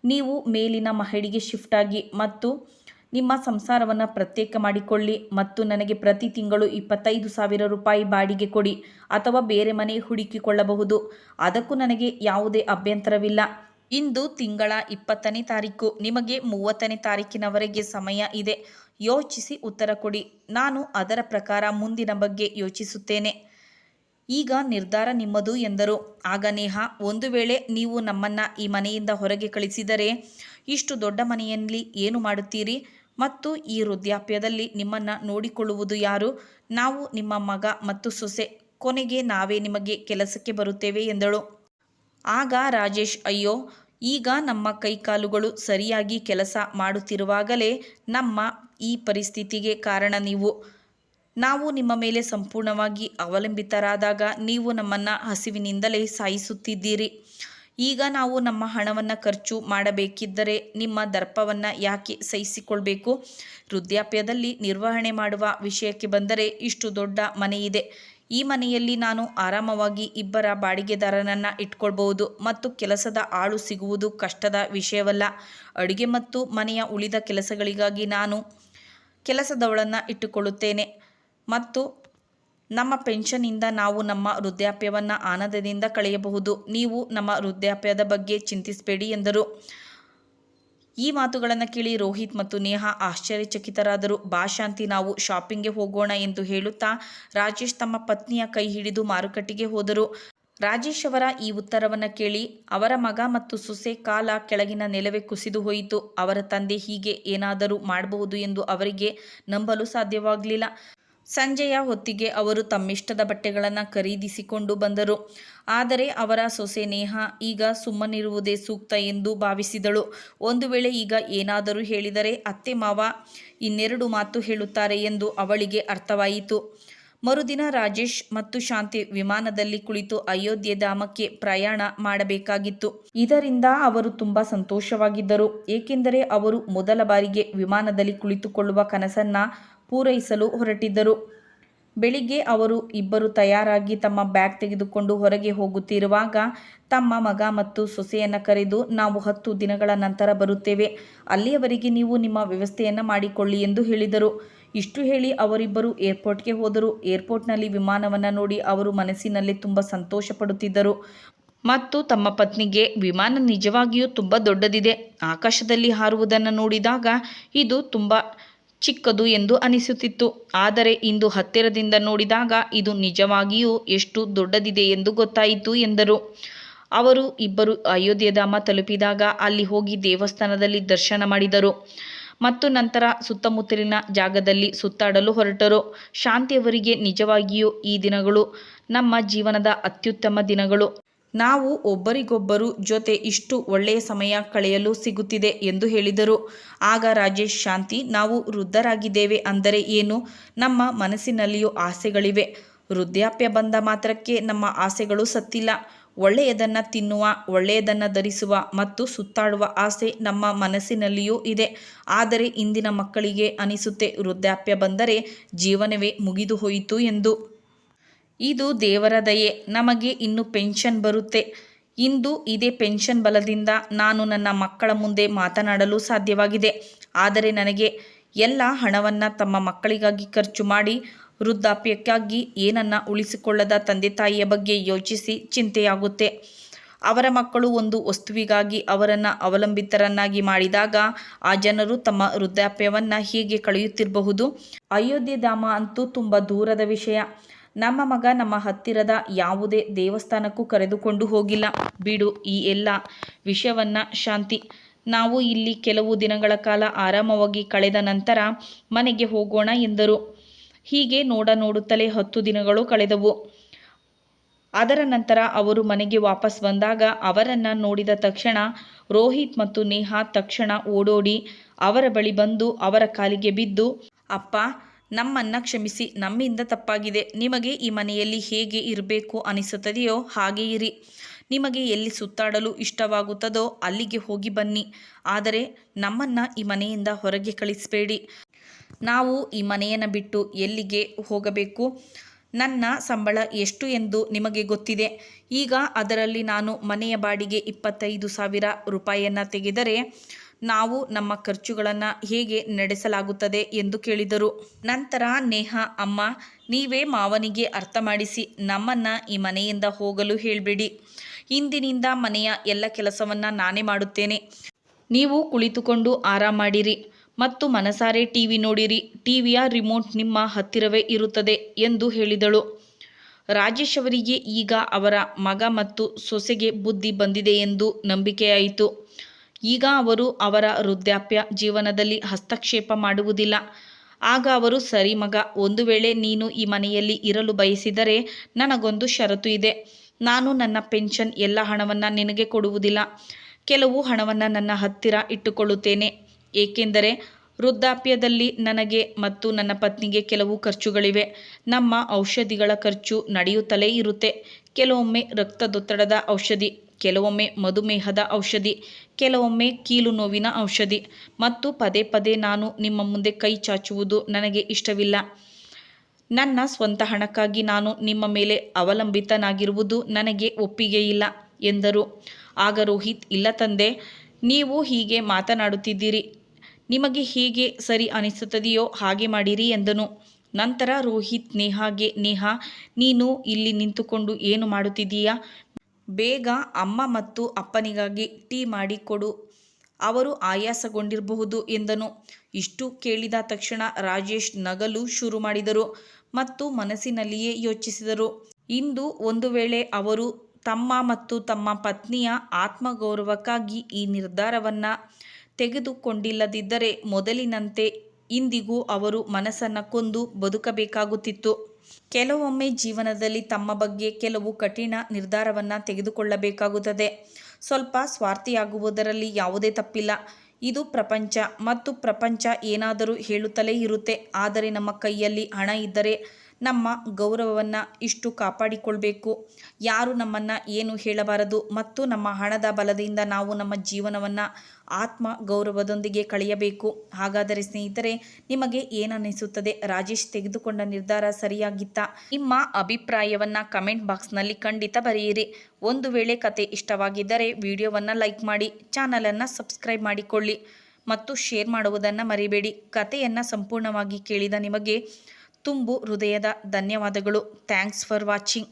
ನೀವು ಮೇಲಿನ ಮಹಡಿಗೆ ಶಿಫ್ಟ್ ಆಗಿ ಮತ್ತು ನಿಮ್ಮ ಸಂಸಾರವನ್ನು ಪ್ರತ್ಯೇಕ ಮಾಡಿಕೊಳ್ಳಿ ಮತ್ತು ನನಗೆ ಪ್ರತಿ ತಿಂಗಳು ಇಪ್ಪತ್ತೈದು ಸಾವಿರ ರೂಪಾಯಿ ಬಾಡಿಗೆ ಕೊಡಿ ಅಥವಾ ಬೇರೆ ಮನೆ ಹುಡುಕಿಕೊಳ್ಳಬಹುದು. ಅದಕ್ಕೂ ನನಗೆ ಯಾವುದೇ ಅಭ್ಯಂತರವಿಲ್ಲ. ಇಂದು ತಿಂಗಳ ಇಪ್ಪತ್ತನೇ ತಾರೀಕು, ನಿಮಗೆ ಮೂವತ್ತನೇ ತಾರೀಕಿನವರೆಗೆ ಸಮಯ ಇದೆ. ಯೋಚಿಸಿ ಉತ್ತರ ಕೊಡಿ. ನಾನು ಅದರ ಪ್ರಕಾರ ಮುಂದಿನ ಬಗ್ಗೆ ಯೋಚಿಸುತ್ತೇನೆ. ಈಗ ನಿರ್ಧಾರ ನಿಮ್ಮದು ಎಂದರು. ಆಗ ನೇಹ, ಒಂದು ವೇಳೆ ನೀವು ನಮ್ಮನ್ನು ಈ ಮನೆಯಿಂದ ಹೊರಗೆ ಕಳಿಸಿದರೆ ಇಷ್ಟು ದೊಡ್ಡ ಮನೆಯಲ್ಲಿ ಏನು ಮಾಡುತ್ತೀರಿ? ಮತ್ತು ಈ ವೃದ್ಧಾಪ್ಯದಲ್ಲಿ ನಿಮ್ಮನ್ನು ನೋಡಿಕೊಳ್ಳುವುದು ಯಾರು? ನಾವು ನಿಮ್ಮ ಮಗ ಮತ್ತು ಸೊಸೆ, ಕೊನೆಗೆ ನಾವೇ ನಿಮಗೆ ಕೆಲಸಕ್ಕೆ ಬರುತ್ತೇವೆ ಎಂದಳು. ಆಗ ರಾಜೇಶ್, ಅಯ್ಯೋ, ಈಗ ನಮ್ಮ ಕೈಕಾಲುಗಳು ಸರಿಯಾಗಿ ಕೆಲಸ ಮಾಡುತ್ತಿರುವಾಗಲೇ ನಮ್ಮ ಈ ಪರಿಸ್ಥಿತಿಗೆ ಕಾರಣ ನೀವು. ನಾವು ನಿಮ್ಮ ಮೇಲೆ ಸಂಪೂರ್ಣವಾಗಿ ಅವಲಂಬಿತರಾದಾಗ ನೀವು ನಮ್ಮನ್ನು ಹಸಿವಿನಿಂದಲೇ ಸಾಯಿಸುತ್ತಿದ್ದೀರಿ. ಈಗ ನಾವು ನಮ್ಮ ಹಣವನ್ನು ಖರ್ಚು ಮಾಡಬೇಕಿದ್ದರೆ ನಿಮ್ಮ ದರ್ಪವನ್ನು ಯಾಕೆ ಸಹಿಸಿಕೊಳ್ಬೇಕು? ವೃದ್ಧಾಪ್ಯದಲ್ಲಿ ನಿರ್ವಹಣೆ ಮಾಡುವ ವಿಷಯಕ್ಕೆ ಬಂದರೆ ಇಷ್ಟು ದೊಡ್ಡ ಮನೆಯಿದೆ. ಈ ಮನೆಯಲ್ಲಿ ನಾನು ಆರಾಮವಾಗಿ ಇಬ್ಬರ ಬಾಡಿಗೆದಾರನನ್ನು ಇಟ್ಕೊಳ್ಬಹುದು ಮತ್ತು ಕೆಲಸದ ಆಳು ಸಿಗುವುದು ಕಷ್ಟದ ವಿಷಯವಲ್ಲ. ಅಡುಗೆ ಮತ್ತು ಮನೆಯ ಉಳಿದ ಕೆಲಸಗಳಿಗಾಗಿ ನಾನು ಕೆಲಸದವಳನ್ನು ಇಟ್ಟುಕೊಳ್ಳುತ್ತೇನೆ. ಮತ್ತು ನಮ್ಮ ಪೆನ್ಷನ್ನಿಂದ ನಾವು ನಮ್ಮ ವೃದ್ಧಾಪ್ಯವನ್ನು ಆನಂದದಿಂದ ಕಳೆಯಬಹುದು. ನೀವು ನಮ್ಮ ವೃದ್ಧಾಪ್ಯದ ಬಗ್ಗೆ ಚಿಂತಿಸಬೇಡಿ ಎಂದರು. ಈ ಮಾತುಗಳನ್ನು ಕೇಳಿ ರೋಹಿತ್ ಮತ್ತು ನೇಹಾ ಆಶ್ಚರ್ಯಚಕಿತರಾದರು. ಬಾಶಾಂತಿ ನಾವು ಶಾಪಿಂಗ್ಗೆ ಹೋಗೋಣ ಎಂದು ಹೇಳುತ್ತಾ ರಾಜೇಶ್ ತಮ್ಮ ಪತ್ನಿಯ ಕೈ ಹಿಡಿದು ಮಾರುಕಟ್ಟೆಗೆ ಹೋದರು. ರಾಜೇಶ್ ಅವರ ಈ ಉತ್ತರವನ್ನು ಕೇಳಿ ಅವರ ಮಗ ಮತ್ತು ಸೊಸೆ ಕಾಲ ಕೆಳಗಿನ ನೆಲವೇ ಕುಸಿದು ಹೋಯಿತು. ಅವರ ತಂದೆ ಹೀಗೆ ಏನಾದರೂ ಮಾಡಬಹುದು ಎಂದು ಅವರಿಗೆ ನಂಬಲು ಸಾಧ್ಯವಾಗಲಿಲ್ಲ. ಸಂಜೆಯ ಹೊತ್ತಿಗೆ ಅವರು ತಮ್ಮಿಷ್ಟದ ಬಟ್ಟೆಗಳನ್ನು ಖರೀದಿಸಿಕೊಂಡು ಬಂದರು. ಆದರೆ ಅವರ ಸೊಸೆ ನೇಹ ಈಗ ಸುಮ್ಮನಿರುವುದೇ ಸೂಕ್ತ ಎಂದು ಭಾವಿಸಿದಳು. ಒಂದು ವೇಳೆ ಈಗ ಏನಾದರೂ ಹೇಳಿದರೆ ಅತ್ತೆ ಮಾವ ಇನ್ನೆರಡು ಮಾತು ಹೇಳುತ್ತಾರೆ ಎಂದು ಅವಳಿಗೆ ಅರ್ಥವಾಯಿತು. ಮರುದಿನ ರಾಜೇಶ್ ಮತ್ತು ಶಾಂತಿ ವಿಮಾನದಲ್ಲಿ ಕುಳಿತು ಅಯೋಧ್ಯೆ ಧಾಮಕ್ಕೆ ಪ್ರಯಾಣ ಮಾಡಬೇಕಾಗಿತ್ತು. ಇದರಿಂದ ಅವರು ತುಂಬಾ ಸಂತೋಷವಾಗಿದ್ದರು. ಏಕೆಂದರೆ ಅವರು ಮೊದಲ ಬಾರಿಗೆ ವಿಮಾನದಲ್ಲಿ ಕುಳಿತುಕೊಳ್ಳುವ ಕನಸನ್ನ ಪೂರೈಸಲು ಹೊರಟಿದ್ದರು. ಬೆಳಿಗ್ಗೆ ಅವರು ಇಬ್ಬರು ತಯಾರಾಗಿ ತಮ್ಮ ಬ್ಯಾಗ್ ತೆಗೆದುಕೊಂಡು ಹೊರಗೆ ಹೋಗುತ್ತಿರುವಾಗ ತಮ್ಮ ಮಗ ಮತ್ತು ಸೊಸೆಯನ್ನು ಕರೆದು, ನಾವು ಹತ್ತು ದಿನಗಳ ನಂತರ ಬರುತ್ತೇವೆ. ಅಲ್ಲಿಯವರೆಗೆ ನೀವು ನಿಮ್ಮ ವ್ಯವಸ್ಥೆಯನ್ನು ಮಾಡಿಕೊಳ್ಳಿ ಎಂದು ಹೇಳಿದರು. ಇಷ್ಟು ಹೇಳಿ ಅವರಿಬ್ಬರು ಏರ್ಪೋರ್ಟ್ಗೆ ಹೋದರು. ಏರ್ಪೋರ್ಟ್ನಲ್ಲಿ ವಿಮಾನವನ್ನು ನೋಡಿ ಅವರು ಮನಸ್ಸಿನಲ್ಲಿ ತುಂಬ ಸಂತೋಷ ಪಡುತ್ತಿದ್ದರು ಮತ್ತು ತಮ್ಮ ಪತ್ನಿಗೆ, ವಿಮಾನ ನಿಜವಾಗಿಯೂ ತುಂಬ ದೊಡ್ಡದಿದೆ. ಆಕಾಶದಲ್ಲಿ ಹಾರುವುದನ್ನು ನೋಡಿದಾಗ ಇದು ತುಂಬ ಚಿಕ್ಕದು ಎಂದು ಅನಿಸುತ್ತಿತ್ತು. ಆದರೆ ಇಂದು ಹತ್ತಿರದಿಂದ ನೋಡಿದಾಗ ಇದು ನಿಜವಾಗಿಯೂ ಎಷ್ಟು ದೊಡ್ಡದಿದೆ ಎಂದು ಗೊತ್ತಾಯಿತು ಎಂದರು. ಅವರು ಇಬ್ಬರು ಅಯೋಧ್ಯಧಾಮ ತಲುಪಿದಾಗ ಅಲ್ಲಿ ಹೋಗಿ ದೇವಸ್ಥಾನದಲ್ಲಿ ದರ್ಶನ ಮಾಡಿದರು. ಮತ್ತು ನಂತರ ಸುತ್ತಮುತ್ತಲಿನ ಜಾಗದಲ್ಲಿ ಸುತ್ತಾಡಲು ಹೊರಟರು. ಶಾಂತಿಯವರಿಗೆ ನಿಜವಾಗಿಯೂ ಈ ದಿನಗಳು ನಮ್ಮ ಜೀವನದ ಅತ್ಯುತ್ತಮ ದಿನಗಳು. ನಾವು ಒಬ್ಬರಿಗೊಬ್ಬರು ಜೊತೆ ಇಷ್ಟು ಒಳ್ಳೆಯ ಸಮಯ ಕಳೆಯಲು ಸಿಗುತ್ತಿದೆ ಎಂದು ಹೇಳಿದರು. ಆಗ ರಾಜೇಶ್, ಶಾಂತಿ, ನಾವು ವೃದ್ಧರಾಗಿದ್ದೇವೆ ಅಂದರೆ ಏನು? ನಮ್ಮ ಮನಸ್ಸಿನಲ್ಲಿಯೂ ಆಸೆಗಳಿವೆ. ವೃದ್ಧಾಪ್ಯ ಬಂದ ಮಾತ್ರಕ್ಕೆ ನಮ್ಮ ಆಸೆಗಳು ಸತ್ತಿಲ್ಲ. ಒಳ್ಳೆಯದನ್ನು ತಿನ್ನುವ, ಒಳ್ಳೆಯದನ್ನು ಧರಿಸುವ ಮತ್ತು ಸುತ್ತಾಡುವ ಆಸೆ ನಮ್ಮ ಮನಸ್ಸಿನಲ್ಲಿಯೂ ಇದೆ. ಆದರೆ ಇಂದಿನ ಮಕ್ಕಳಿಗೆ ಅನಿಸುತ್ತೆ, ವೃದ್ಧಾಪ್ಯ ಬಂದರೆ ಜೀವನವೇ ಮುಗಿದು ಹೋಯಿತು ಎಂದು. ಇದು ದೇವರ ದಯೆ. ನಮಗೆ ಇನ್ನು ಪೆನ್ಷನ್ ಬರುತ್ತೆ. ಇಂದು ಇದೇ ಪೆನ್ಷನ್ ಬಲದಿಂದ ನಾನು ನನ್ನ ಮಕ್ಕಳ ಮುಂದೆ ಮಾತನಾಡಲು ಸಾಧ್ಯವಾಗಿದೆ. ಆದರೆ ನನಗೆ ಎಲ್ಲ ಹಣವನ್ನು ತಮ್ಮ ಮಕ್ಕಳಿಗಾಗಿ ಖರ್ಚು ಮಾಡಿ ವೃದ್ಧಾಪ್ಯಕ್ಕಾಗಿ ಏನನ್ನ ಉಳಿಸಿಕೊಳ್ಳದ ತಂದೆ ತಾಯಿಯ ಬಗ್ಗೆ ಯೋಚಿಸಿ ಚಿಂತೆಯಾಗುತ್ತೆ. ಅವರ ಮಕ್ಕಳು ಒಂದು ವಸ್ತುವಿಗಾಗಿ ಅವರನ್ನು ಅವಲಂಬಿತರನ್ನಾಗಿ ಮಾಡಿದಾಗ ಆ ಜನರು ತಮ್ಮ ವೃದ್ಧಾಪ್ಯವನ್ನು ಹೀಗೆ ಕಳೆಯುತ್ತಿರಬಹುದು? ಅಯೋಧ್ಯೆ ಧಾಮ ಅಂತೂ ತುಂಬ ದೂರದ ವಿಷಯ. ನಮ್ಮ ಮಗ ನಮ್ಮ ಹತ್ತಿರದ ಯಾವುದೇ ದೇವಸ್ಥಾನಕ್ಕೂ ಕರೆದುಕೊಂಡು ಹೋಗಿಲ್ಲ. ಬಿಡು, ಈ ಎಲ್ಲ ವಿಷಯವನ್ನು ಶಾಂತಿ. ನಾವು ಇಲ್ಲಿ ಕೆಲವು ದಿನಗಳ ಕಾಲ ಆರಾಮವಾಗಿ ಕಳೆದ ನಂತರ ಮನೆಗೆ ಹೋಗೋಣ ಎಂದರು. ಹೀಗೆ ನೋಡ ನೋಡುತ್ತಲೇ ಹತ್ತು ದಿನಗಳು ಕಳೆದವು. ಅದರ ನಂತರ ಅವರು ಮನೆಗೆ ವಾಪಸ್ ಬಂದಾಗ ಅವರನ್ನು ನೋಡಿದ ತಕ್ಷಣ ರೋಹಿತ್ ಮತ್ತು ನೇಹಾ ತಕ್ಷಣ ಓಡೋಡಿ ಅವರ ಬಳಿ ಬಂದು ಅವರ ಕಾಲಿಗೆ ಬಿದ್ದು, ಅಪ್ಪ ನಮ್ಮನ್ನು ಕ್ಷಮಿಸಿ, ನಮ್ಮಿಂದ ತಪ್ಪಾಗಿದೆ. ನಿಮಗೆ ಈ ಮನೆಯಲ್ಲಿ ಹೇಗೆ ಇರಬೇಕು ಅನಿಸುತ್ತದೆಯೋ ಹಾಗೆ ಇರಿ. ನಿಮಗೆ ಎಲ್ಲಿ ಸುತ್ತಾಡಲು ಇಷ್ಟವಾಗುತ್ತದೋ ಅಲ್ಲಿಗೆ ಹೋಗಿ ಬನ್ನಿ. ಆದರೆ ನಮ್ಮನ್ನು ಈ ಮನೆಯಿಂದ ಹೊರಗೆ ಕಳಿಸಬೇಡಿ. ನಾವು ಈ ಮನೆಯನ್ನು ಬಿಟ್ಟು ಎಲ್ಲಿಗೆ ಹೋಗಬೇಕು? ನನ್ನ ಸಂಬಳ ಎಷ್ಟು ಎಂದು ನಿಮಗೆ ಗೊತ್ತಿದೆ. ಈಗ ಅದರಲ್ಲಿ ನಾನು ಮನೆಯ ಬಾಡಿಗೆ ಇಪ್ಪತ್ತೈದು ಸಾವಿರ ರೂಪಾಯಿಯನ್ನು ತೆಗೆದರೆ ನಾವು ನಮ್ಮ ಖರ್ಚುಗಳನ್ನು ಹೇಗೆ ನಡೆಸಲಾಗುತ್ತದೆ ಎಂದು ಕೇಳಿದರು. ನಂತರ ನೇಹಾ, ಅಮ್ಮ, ನೀವೇ ಮಾವನಿಗೆ ಅರ್ಥ ಮಾಡಿಸಿ ನಮ್ಮನ್ನು ಈ ಮನೆಯಿಂದ ಹೋಗಲು ಹೇಳಬೇಡಿ. ಇಂದಿನಿಂದ ಮನೆಯ ಎಲ್ಲ ಕೆಲಸವನ್ನು ನಾನೇ ಮಾಡುತ್ತೇನೆ. ನೀವು ಕುಳಿತುಕೊಂಡು ಆರಾಮ ಮಾಡಿರಿ ಮತ್ತು ಮನಸಾರೆ ಟಿವಿ ನೋಡಿರಿ. ಟಿವಿಯ ರಿಮೋಟ್ ನಿಮ್ಮ ಹತ್ತಿರವೇ ಇರುತ್ತದೆ ಎಂದು ಹೇಳಿದಳು. ರಾಜೇಶ್ ಅವರಿಗೆ ಈಗ ಅವರ ಮಗ ಮತ್ತು ಸೊಸೆಗೆ ಬುದ್ಧಿ ಬಂದಿದೆ ಎಂದು ನಂಬಿಕೆಯಾಯಿತು. ಈಗ ಅವರು ಅವರ ವೃದ್ಧಾಪ್ಯ ಜೀವನದಲ್ಲಿ ಹಸ್ತಕ್ಷೇಪ ಮಾಡುವುದಿಲ್ಲ. ಆಗ ಅವರು, ಸರಿ ಮಗ, ಒಂದು ವೇಳೆ ನೀನು ಈ ಮನೆಯಲ್ಲಿ ಇರಲು ಬಯಸಿದರೆ ನನಗೊಂದು ಷರತ್ತು ಇದೆ. ನಾನು ನನ್ನ ಪೆನ್ಷನ್ ಎಲ್ಲ ಹಣವನ್ನು ನಿನಗೆ ಕೊಡುವುದಿಲ್ಲ. ಕೆಲವು ಹಣವನ್ನು ನನ್ನ ಹತ್ತಿರ ಇಟ್ಟುಕೊಳ್ಳುತ್ತೇನೆ. ಏಕೆಂದರೆ ವೃದ್ಧಾಪ್ಯದಲ್ಲಿ ನನಗೆ ಮತ್ತು ನನ್ನ ಪತ್ನಿಗೆ ಕೆಲವು ಖರ್ಚುಗಳಿವೆ. ನಮ್ಮ ಔಷಧಿಗಳ ಖರ್ಚು ನಡೆಯುತ್ತಲೇ ಇರುತ್ತೆ. ಕೆಲವೊಮ್ಮೆ ರಕ್ತದೊತ್ತಡದ ಔಷಧಿ ಕೆಲವೊಮ್ಮೆ ಮಧುಮೇಹದ ಔಷಧಿ, ಕೆಲವೊಮ್ಮೆ ಕೀಲು ನೋವಿನ ಔಷಧಿ ಮತ್ತು ಪದೇ ಪದೇ ನಾನು ನಿಮ್ಮ ಮುಂದೆ ಕೈ ಚಾಚುವುದು ನನಗೆ ಇಷ್ಟವಿಲ್ಲ. ನನ್ನ ಸ್ವಂತ ಹಣಕ್ಕಾಗಿ ನಾನು ನಿಮ್ಮ ಮೇಲೆ ಅವಲಂಬಿತನಾಗಿರುವುದು ನನಗೆ ಒಪ್ಪಿಗೆಯಿಲ್ಲ ಎಂದರು. ಆಗ ರೋಹಿತ್, ಇಲ್ಲ ತಂದೆ, ನೀವು ಹೀಗೆ ಮಾತನಾಡುತ್ತಿದ್ದೀರಿ, ನಿಮಗೆ ಹೀಗೆ ಸರಿ ಅನಿಸುತ್ತದೆಯೋ ಹಾಗೆ ಮಾಡಿರಿ ಎಂದನು. ನಂತರ ರೋಹಿತ್, ನೇಹಾಗೆ, ನೇಹಾ, ನೀನು ಇಲ್ಲಿ ನಿಂತುಕೊಂಡು ಏನು ಮಾಡುತ್ತಿದ್ದೀಯಾ? ಬೇಗ ಅಮ್ಮ ಮತ್ತು ಅಪ್ಪನಿಗಾಗಿ ಟೀ ಮಾಡಿ ಕೊಡು. ಅವರು ಆಯಾಸಗೊಂಡಿರಬಹುದು ಎಂದನು. ಇಷ್ಟು ಕೇಳಿದ ತಕ್ಷಣ ರಾಜೇಶ್ ನಗಲು ಶುರು ಮಾಡಿದರು ಮತ್ತು ಮನಸ್ಸಿನಲ್ಲಿಯೇ ಯೋಚಿಸಿದರು. ಇಂದು ಒಂದು ವೇಳೆ ಅವರು ತಮ್ಮ ಮತ್ತು ತಮ್ಮ ಪತ್ನಿಯ ಆತ್ಮಗೌರವಕ್ಕಾಗಿ ಈ ನಿರ್ಧಾರವನ್ನು ತೆಗೆದುಕೊಂಡಿಲ್ಲದಿದ್ದರೆ ಮೊದಲಿನಂತೆ ಇಂದಿಗೂ ಅವರು ಮನಸ್ಸನ್ನು ಕೊಂದು ಬದುಕಬೇಕಾಗುತ್ತಿತ್ತು. ಕೆಲವೊಮ್ಮೆ ಜೀವನದಲ್ಲಿ ತಮ್ಮ ಬಗ್ಗೆ ಕೆಲವು ಕಠಿಣ ನಿರ್ಧಾರವನ್ನು ತೆಗೆದುಕೊಳ್ಳಬೇಕಾಗುತ್ತದೆ. ಸ್ವಲ್ಪ ಸ್ವಾರ್ಥಿಯಾಗುವುದರಲ್ಲಿ ಯಾವುದೇ ತಪ್ಪಿಲ್ಲ. ಇದು ಪ್ರಪಂಚ ಮತ್ತು ಪ್ರಪಂಚ ಏನಾದರೂ ಹೇಳುತ್ತಲೇ ಇರುತ್ತೆ. ಆದರೆ ನಮ್ಮ ಕೈಯಲ್ಲಿ ಹಣ ಇದ್ದರೆ ನಮ್ಮ ಗೌರವವನ್ನು ಇಷ್ಟು ಕಾಪಾಡಿಕೊಳ್ಬೇಕು. ಯಾರು ನಮ್ಮನ್ನು ಏನು ಹೇಳಬಾರದು ಮತ್ತು ನಮ್ಮ ಹಣದ ಬಲದಿಂದ ನಾವು ನಮ್ಮ ಜೀವನವನ್ನು ಆತ್ಮ ಗೌರವದೊಂದಿಗೆ ಕಳೆಯಬೇಕು. ಹಾಗಾದರೆ ಸ್ನೇಹಿತರೆ, ನಿಮಗೆ ಏನನ್ನಿಸುತ್ತದೆ? ರಾಜೇಶ್ ತೆಗೆದುಕೊಂಡ ನಿರ್ಧಾರ ಸರಿಯಾಗಿತ್ತಾ? ನಿಮ್ಮ ಅಭಿಪ್ರಾಯವನ್ನು ಕಮೆಂಟ್ ಬಾಕ್ಸ್ನಲ್ಲಿ ಖಂಡಿತ ಬರೆಯಿರಿ. ಒಂದು ವೇಳೆ ಕತೆ ಇಷ್ಟವಾಗಿದ್ದರೆ ವಿಡಿಯೋವನ್ನು ಲೈಕ್ ಮಾಡಿ, ಚಾನಲನ್ನು ಸಬ್ಸ್ಕ್ರೈಬ್ ಮಾಡಿಕೊಳ್ಳಿ ಮತ್ತು ಶೇರ್ ಮಾಡುವುದನ್ನು ಮರಿಬೇಡಿ. ಕತೆಯನ್ನು ಸಂಪೂರ್ಣವಾಗಿ ಕೇಳಿದ ನಿಮಗೆ ತುಂಬು ಹೃದಯದ ಧನ್ಯವಾದಗಳು. Thanks for watching.